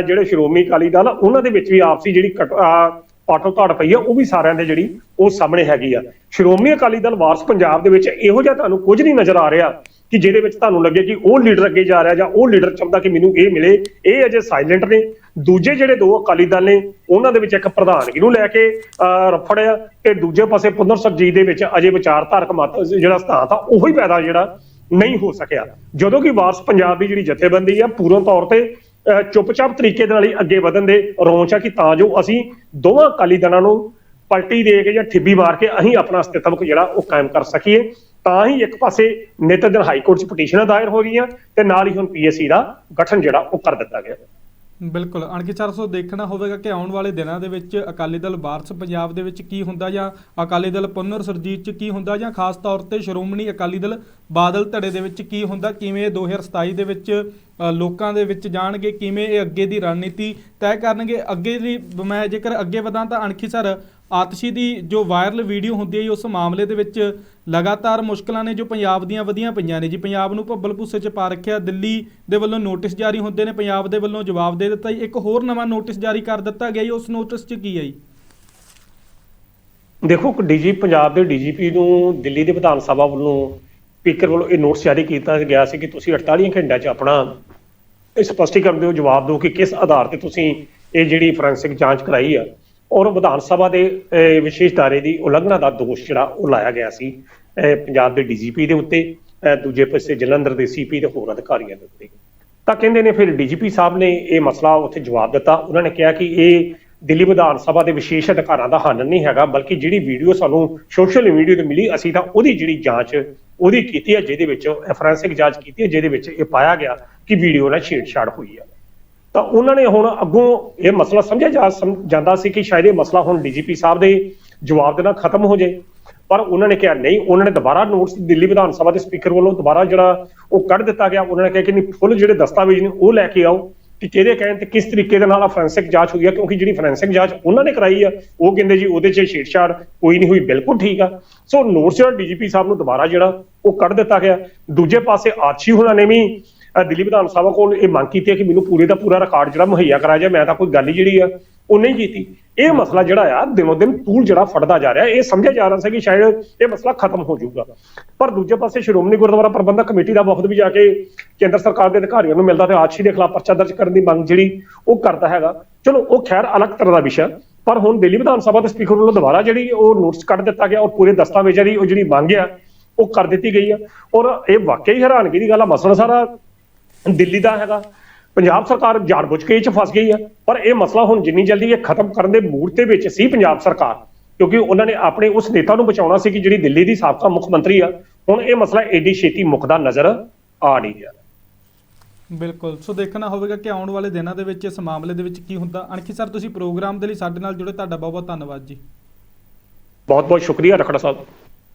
ਜਿਹੜੇ ਸ਼੍ਰੋਮਣੀ ਅਕਾਲੀ ਦਲ ਆ, ਉਹਨਾਂ ਦੇ ਵਿੱਚ ਵੀ ਆਪਸੀ ਜਿਹੜੀ ਕਟ- ਅਹ ਪਾਟੋ ਪਈ ਆ ਉਹ ਵੀ ਸਾਰਿਆਂ ਦੇ ਜਿਹੜੀ ਉਹ ਸਾਹਮਣੇ ਹੈਗੀ ਆ। ਸ਼੍ਰੋਮਣੀ ਅਕਾਲੀ ਦਲ ਵਾਰਸ ਪੰਜਾਬ ਦੇ ਵਿੱਚ ਇਹੋ ਜਿਹਾ ਤੁਹਾਨੂੰ ਕੁਝ ਨਹੀਂ ਨਜ਼ਰ ਆ ਰਿਹਾ ਕਿ ਜਿਹਦੇ ਵਿੱਚ ਤੁਹਾਨੂੰ ਲੱਗੇ ਕਿ ਉਹ ਲੀਡਰ ਅੱਗੇ ਜਾ ਰਿਹਾ ਜਾਂ ਉਹ ਲੀਡਰ ਚਾਹੁੰਦਾ ਕਿ ਮੈਨੂੰ ਇਹ ਮਿਲੇ ਇਹ ਅਜੇ ਸਾਇਲੈਂਟ ਨੇ। ਦੂਜੇ ਜਿਹੜੇ ਦੋ ਅਕਾਲੀ ਦਲ ਨੇ ਉਹਨਾਂ ਦੇ ਵਿੱਚ ਇੱਕ ਪ੍ਰਧਾਨਗੀ ਨੂੰ ਲੈ ਕੇ ਰਫੜ ਆ ਤੇ ਦੂਜੇ ਪਾਸੇ ਪੁੰਦਰ ਸਰਜੀਤ ਦੇ ਵਿੱਚ ਅਜੇ ਵਿਚਾਰਧਾਰਕ ਮਤ ਜਿਹੜਾ ਸਿਧਾਂਤ ਆ ਉਹੀ ਪੈਦਾ ਜਿਹੜਾ ਨਹੀਂ ਹੋ ਸਕਿਆ। ਜਦੋਂ ਕਿ ਵਾਰਸ ਪੰਜਾਬ ਦੀ ਜਿਹੜੀ ਜਥੇਬੰਦੀ ਆ ਪੂਰਨ ਤੌਰ ਤੇ ਅਹ, ਚੁੱਪਚਾਪ ਤਰੀਕੇ ਦੇ ਨਾਲ ਹੀ ਅੱਗੇ ਵਧਣ ਦੇ ਰੌਂਚ ਆ ਕਿ ਤਾਂ ਜੋ ਅਸੀਂ ਦੋਵਾਂ ਅਕਾਲੀ ਦਲਾਂ ਨੂੰ ਪਲਟੀ ਦੇ ਕੇ ਜਾਂ ਠਿੱਬੀ ਮਾਰ ਕੇ ਅਸੀਂ ਆਪਣਾ ਅਸਤਿਤਵ ਜਿਹੜਾ ਉਹ ਕਾਇਮ ਕਰ ਸਕੀਏ, ਤਾਂ ਹੀ ਇੱਕ ਪਾਸੇ ਨਿਤ ਦਿਨ ਹਾਈ ਕੋਰਟ 'ਚ ਪਟੀਸ਼ਨਾਂ ਦਾਇਰ ਹੋ ਰਹੀਆਂ ਤੇ ਨਾਲ ਹੀ ਹੁਣ ਪੀਐਸਸੀ ਦਾ ਗਠਨ ਜਿਹੜਾ ਉਹ ਕਰ ਦਿੱਤਾ ਗਿਆ। ਬਿਲਕੁਲ ਅਣਕੀ 400 ਦੇਖਣਾ ਹੋਵੇਗਾ ਕਿ ਆਉਣ ਵਾਲੇ ਦਿਨਾਂ ਦੇ ਵਿੱਚ ਅਕਾਲੀ ਦਲ ਵਾਰਸ ਪੰਜਾਬ ਦੇ ਵਿੱਚ ਕੀ ਹੁੰਦਾ ਜਾਂ ਅਕਾਲੀ ਦਲ ਪੁਨਰ ਸਰਜੀਤ ਚ ਕੀ ਹੁੰਦਾ ਜਾਂ ਖਾਸ ਤੌਰ ਤੇ ਸ਼੍ਰੋਮਣੀ ਅਕਾਲੀ ਦਲ ਬਾਦਲ ਧੜੇ ਦੇ ਵਿੱਚ ਕੀ ਹੁੰਦਾ, ਕਿਵੇਂ ਇਹ 2027 ਦੇ ਵਿੱਚ ਲੋਕਾਂ ਦੇ ਵਿੱਚ ਜਾਣਗੇ, ਕਿਵੇਂ ਇਹ ਅੱਗੇ ਦੀ ਰਣਨੀਤੀ ਤੈਅ ਕਰਨਗੇ, ਅੱਗੇ ਦੀ, ਮੈਂ ਜੇਕਰ ਅੱਗੇ ਵਧਾਂ ਤਾਂ ਅਣਖੀ ਸਰ ਆਤਸ਼ੀ ਦੀ ਜੋ ਵਾਇਰਲ ਵੀਡੀਓ ਹੁੰਦੀ ਹੈ ਉਸ ਮਾਮਲੇ ਦੇ ਵਿੱਚ ਲਗਾਤਾਰ ਮੁਸ਼ਕਲਾਂ ਨੇ ਜੋ ਪੰਜਾਬ ਦੀਆਂ ਵਧੀਆਂ ਪਈਆਂ ਨੇ ਜੀ। ਪੰਜਾਬ ਨੂੰ ਭੱਬਲ ਭੁੱਸੇ 'ਚ ਪਾ ਰੱਖਿਆ, ਦਿੱਲੀ ਦੇ ਵੱਲੋਂ ਨੋਟਿਸ ਜਾਰੀ ਹੁੰਦੇ ਨੇ, ਪੰਜਾਬ ਦੇ ਵੱਲੋਂ ਜਵਾਬ ਦੇ ਦਿੱਤਾ ਜੀ। ਇੱਕ ਹੋਰ ਨਵਾਂ ਨੋਟਿਸ ਜਾਰੀ ਕਰ ਦਿੱਤਾ ਗਿਆ ਜੀ, ਉਸ ਨੋਟਿਸ 'ਚ ਕੀ ਹੈ ਜੀ? ਦੇਖੋ ਡੀਜੀ ਪੰਜਾਬ ਦੇ ਡੀਜੀਪੀ ਨੂੰ ਦਿੱਲੀ ਦੇ ਵਿਧਾਨ ਸਭਾ ਵੱਲੋਂ ਸਪੀਕਰ ਵੱਲੋਂ ਇਹ ਨੋਟਿਸ ਜਾਰੀ ਕੀਤਾ ਗਿਆ ਸੀ ਕਿ ਤੁਸੀਂ 48 ਘੰਟਿਆਂ 'ਚ ਆਪਣਾ ਸਪਸ਼ਟੀਕਰਨ ਦਿਓ, ਜਵਾਬ ਦਿਓ ਕਿ ਕਿਸ ਆਧਾਰ ਤੇ ਤੁਸੀਂ ਇਹ ਜਿਹੜੀ ਫੋਰੈਂਸਿਕ ਜਾਂਚ ਕਰਾਈ ਆ। ਔਰ ਵਿਧਾਨ ਸਭਾ ਦੇ ਵਿਸ਼ੇਸ਼ ਦਾਇਰੇ ਦੀ ਉਲੰਘਣਾ ਦਾ ਦੋਸ਼ ਜਿਹੜਾ ਉਹ ਲਾਇਆ ਗਿਆ ਸੀ ਪੰਜਾਬ ਦੇ ਡੀਜੀਪੀ ਦੇ ਉੱਤੇ ਦੂਜੇ ਪਾਸੇ ਜਲੰਧਰ ਦੇ ਸੀਪੀ ਤੇ ਹੋਰ ਅਧਿਕਾਰੀਆਂ ਦੇ ਉੱਤੇ। ਤਾਂ ਕਹਿੰਦੇ ਨੇ ਫਿਰ ਡੀਜੀਪੀ ਸਾਹਿਬ ਨੇ ਇਹ ਮਸਲਾ ਉੱਥੇ ਜਵਾਬ ਦਿੱਤਾ। ਉਹਨਾਂ ਨੇ ਕਿਹਾ ਕਿ ਇਹ ਦਿੱਲੀ ਵਿਧਾਨ ਸਭਾ ਦੇ ਵਿਸ਼ੇਸ਼ ਅਧਿਕਾਰਾਂ ਦਾ ਹਨਨ ਨਹੀਂ ਹੈਗਾ, ਬਲਕਿ ਜਿਹੜੀ ਵੀਡੀਓ ਸਾਨੂੰ ਸੋਸ਼ਲ ਮੀਡੀਆ ਤੇ ਮਿਲੀ, ਅਸੀਂ ਤਾਂ ਉਹਦੀ ਜਿਹੜੀ ਜਾਂਚ ਉਹਦੀ ਕੀਤੀ ਹੈ, ਜਿਹਦੇ ਵਿੱਚ ਫੋਰੈਂਸਿਕ ਜਾਂਚ ਕੀਤੀ ਹੈ, ਜਿਹਦੇ ਵਿੱਚ ਇਹ ਪਾਇਆ ਗਿਆ ਕਿ ਵੀਡੀਓ ਨਾਲ ਛੇੜਛਾੜ ਹੋਈ ਹੈ। ਤਾਂ ਉਹਨਾਂ ਨੇ ਹੁਣ ਅੱਗੋਂ ਇਹ ਮਸਲਾ ਸਮਝਿਆ ਜਾ ਸਮ- ਜਾਂਦਾ ਸੀ ਕਿ ਸ਼ਾਇਦ ਇਹ ਮਸਲਾ ਹੁਣ ਡੀਜੀਪੀ ਸਾਹਿਬ ਦੇ ਜਵਾਬ ਦੇ ਨਾਲ ਖਤਮ ਹੋ ਜਾਏ ਪਰ ਉਹਨਾਂ ਨੇ ਕਿਹਾ, ਨਹੀਂ, ਉਹਨਾਂ ਨੇ ਦੁਬਾਰਾ ਨੋਟਸ ਦਿੱਲੀ ਵਿਧਾਨ ਸਭਾ ਦੇ ਸਪੀਕਰ ਵੱਲੋਂ ਦੁਬਾਰਾ ਜਿਹੜਾ ਉਹ ਕੱਢ ਦਿੱਤਾ ਗਿਆ, ਉਹਨਾਂ ਨੇ ਕਿਹਾ ਕਿ ਨਹੀਂ ਫੁੱਲ ਜਿਹੜੇ ਦਸਤਾਵੇਜ਼ ਨੇ ਉਹ ਲੈ ਕੇ ਆਓ ਕਿ ਕਿਹਦੇ ਕਹਿਣ ਤੇ ਕਿਸ ਤਰੀਕੇ ਦੇ ਨਾਲ ਆ ਫੋਰੈਂਸਿਕ ਜਾਂਚ ਹੋਈ ਹੈ ਕਿਉਂਕਿ ਜਿਹੜੀ ਫੋਰੈਂਸਿਕ ਜਾਂਚ ਉਹਨਾਂ ਨੇ ਕਰਾਈ ਆ, ਉਹ ਕਹਿੰਦੇ ਜੀ ਉਹਦੇ 'ਚ ਛੇੜਛਾੜ ਕੋਈ ਨਹੀਂ ਹੋਈ, ਬਿਲਕੁਲ ਠੀਕ ਆ। ਸੋ ਨੋਟਸ ਜਿਹੜਾ ਡੀਜੀਪੀ ਸਾਹਿਬ ਨੂੰ ਦੁਬਾਰਾ ਜਿਹੜਾ ਉਹ ਕੱਢ ਦਿੱਤਾ ਗਿਆ। ਦੂਜੇ ਪਾਸੇ ਆਛੀ ਹੋਣਾ ਨੇ ਵੀ ਦਿੱਲੀ ਵਿਧਾਨ ਸਭਾ ਕੋਲ ਇਹ ਮੰਗ ਕੀਤੀ ਹੈ ਕਿ ਮੈਨੂੰ ਪੂਰੇ ਦਾ ਪੂਰਾ ਰਿਕਾਰਡ ਜਿਹੜਾ ਮੁਹੱਈਆ ਕਰਾਇਆ ਜਾਏ ਮੈਂ ਤਾਂ ਕੋਈ ਗੱਲ ਹੀ ਜਿਹੜੀ ਆ ਉਹ ਨਹੀਂ ਕੀਤੀ। ਇਹ ਮਸਲਾ ਜਿਹੜਾ ਆ ਦਿਨੋ ਦਿਨ ਤੂਲ ਜਿਹੜਾ ਫੜਦਾ ਜਾ ਰਿਹਾ ਇਹ ਸਮਝਿਆ ਜਾ ਰਿਹਾ ਸੀ ਕਿ ਸ਼ਾਇਦ ਇਹ ਮਸਲਾ ਖਤਮ ਹੋ ਜਾਊਗਾ। ਪਰ ਦੂਜੇ ਪਾਸੇ ਸ਼੍ਰੋਮਣੀ ਗੁਰਦੁਆਰਾ ਪ੍ਰਬੰਧਕ ਕਮੇਟੀ ਦਾ ਵਫਦ ਵੀ ਜਾ ਕੇ ਕੇਂਦਰ ਸਰਕਾਰ ਦੇ ਅਧਿਕਾਰੀਆਂ ਨੂੰ ਮਿਲਦਾ ਤੇ ਆਛੀ ਦੇ ਖਿਲਾਫ ਪਰਚਾ ਦਰਜ ਕਰਨ ਦੀ ਮੰਗ ਜਿਹੜੀ ਉਹ ਕਰਦਾ ਹੈਗਾ। ਚਲੋ ਉਹ ਖੈਰ ਅਲੱਗ ਤਰ੍ਹਾਂ ਦਾ ਵਿਸ਼ਾ ਪਰ ਹੁਣ ਦਿੱਲੀ ਵਿਧਾਨ ਸਭਾ ਦੇ ਸਪੀਕਰ ਵੱਲੋਂ ਦੁਬਾਰਾ ਜਿਹੜੀ ਉਹ ਨੋਟਿਸ ਕੱਢ ਦਿੱਤਾ ਗਿਆ ਔਰ ਪੂਰੇ ਦਸਤਾਵੇਜ਼ਾਂ ਦੀ ਉਹ ਜਿਹੜੀ ਮੰਗ ਆ ਉਹ ਕਰ ਦਿੱਤੀ ਗਈ ਆ। ਔਰ ਇਹ ਵਾਕਈ ਹੈਰਾਨਗੀ ਦੀ ਗੱਲ ਆ ਮਸਲਾ ਸਾਰਾ ਦਿੱਲੀ ਦਾ ਹੈਗਾ। ਪੰਜਾਬ ਸਰਕਾਰ ਜਾਣਬੁੱਝ ਕੇ ਇਹ ਚ ਫਸ ਗਈ ਆ। ਪਰ ਇਹ ਮਸਲਾ ਹੁਣ ਜਿੰਨੀ ਜਲਦੀ ਇਹ ਖਤਮ ਕਰਨ ਦੇ ਮੂਡ ਤੇ ਵਿੱਚ ਸੀ ਪੰਜਾਬ ਸਰਕਾਰ ਕਿਉਂਕਿ ਉਹਨਾਂ ਨੇ ਆਪਣੇ ਉਸ ਨੇਤਾ ਨੂੰ ਬਚਾਉਣਾ ਸੀ ਕਿ ਜਿਹੜੀ ਦਿੱਲੀ ਦੀ ਸਾਬਕਾ ਮੁੱਖ ਮੰਤਰੀ ਆ ਹੁਣ ਇਹ ਮਸਲਾ ਏਡੀ ਛੇਤੀ ਮੁੱਕਦਾ ਨਜ਼ਰ ਆ ਨਹੀਂ ਰਿਹਾ। ਬਿਲਕੁਲ। ਸੋ ਦੇਖਣਾ ਹੋਵੇਗਾ ਕਿ ਆਉਣ ਵਾਲੇ ਦਿਨਾਂ ਦੇ ਵਿੱਚ ਇਸ ਮਾਮਲੇ ਦੇ ਵਿੱਚ ਕੀ ਹੁੰਦਾ। ਅਣਖੀ ਸਰ ਤੁਸੀਂ ਪ੍ਰੋਗਰਾਮ ਦੇ ਲਈ ਸਾਡੇ ਨਾਲ ਜੁੜੇ। ਤੁਹਾਡਾ ਬਹੁਤ ਬਹੁਤ ਧੰਨਵਾਦ ਜੀ। ਬਹੁਤ ਬਹੁਤ ਸ਼ੁਕਰੀਆ ਰਖੜਾ ਸਾਹਿਬ।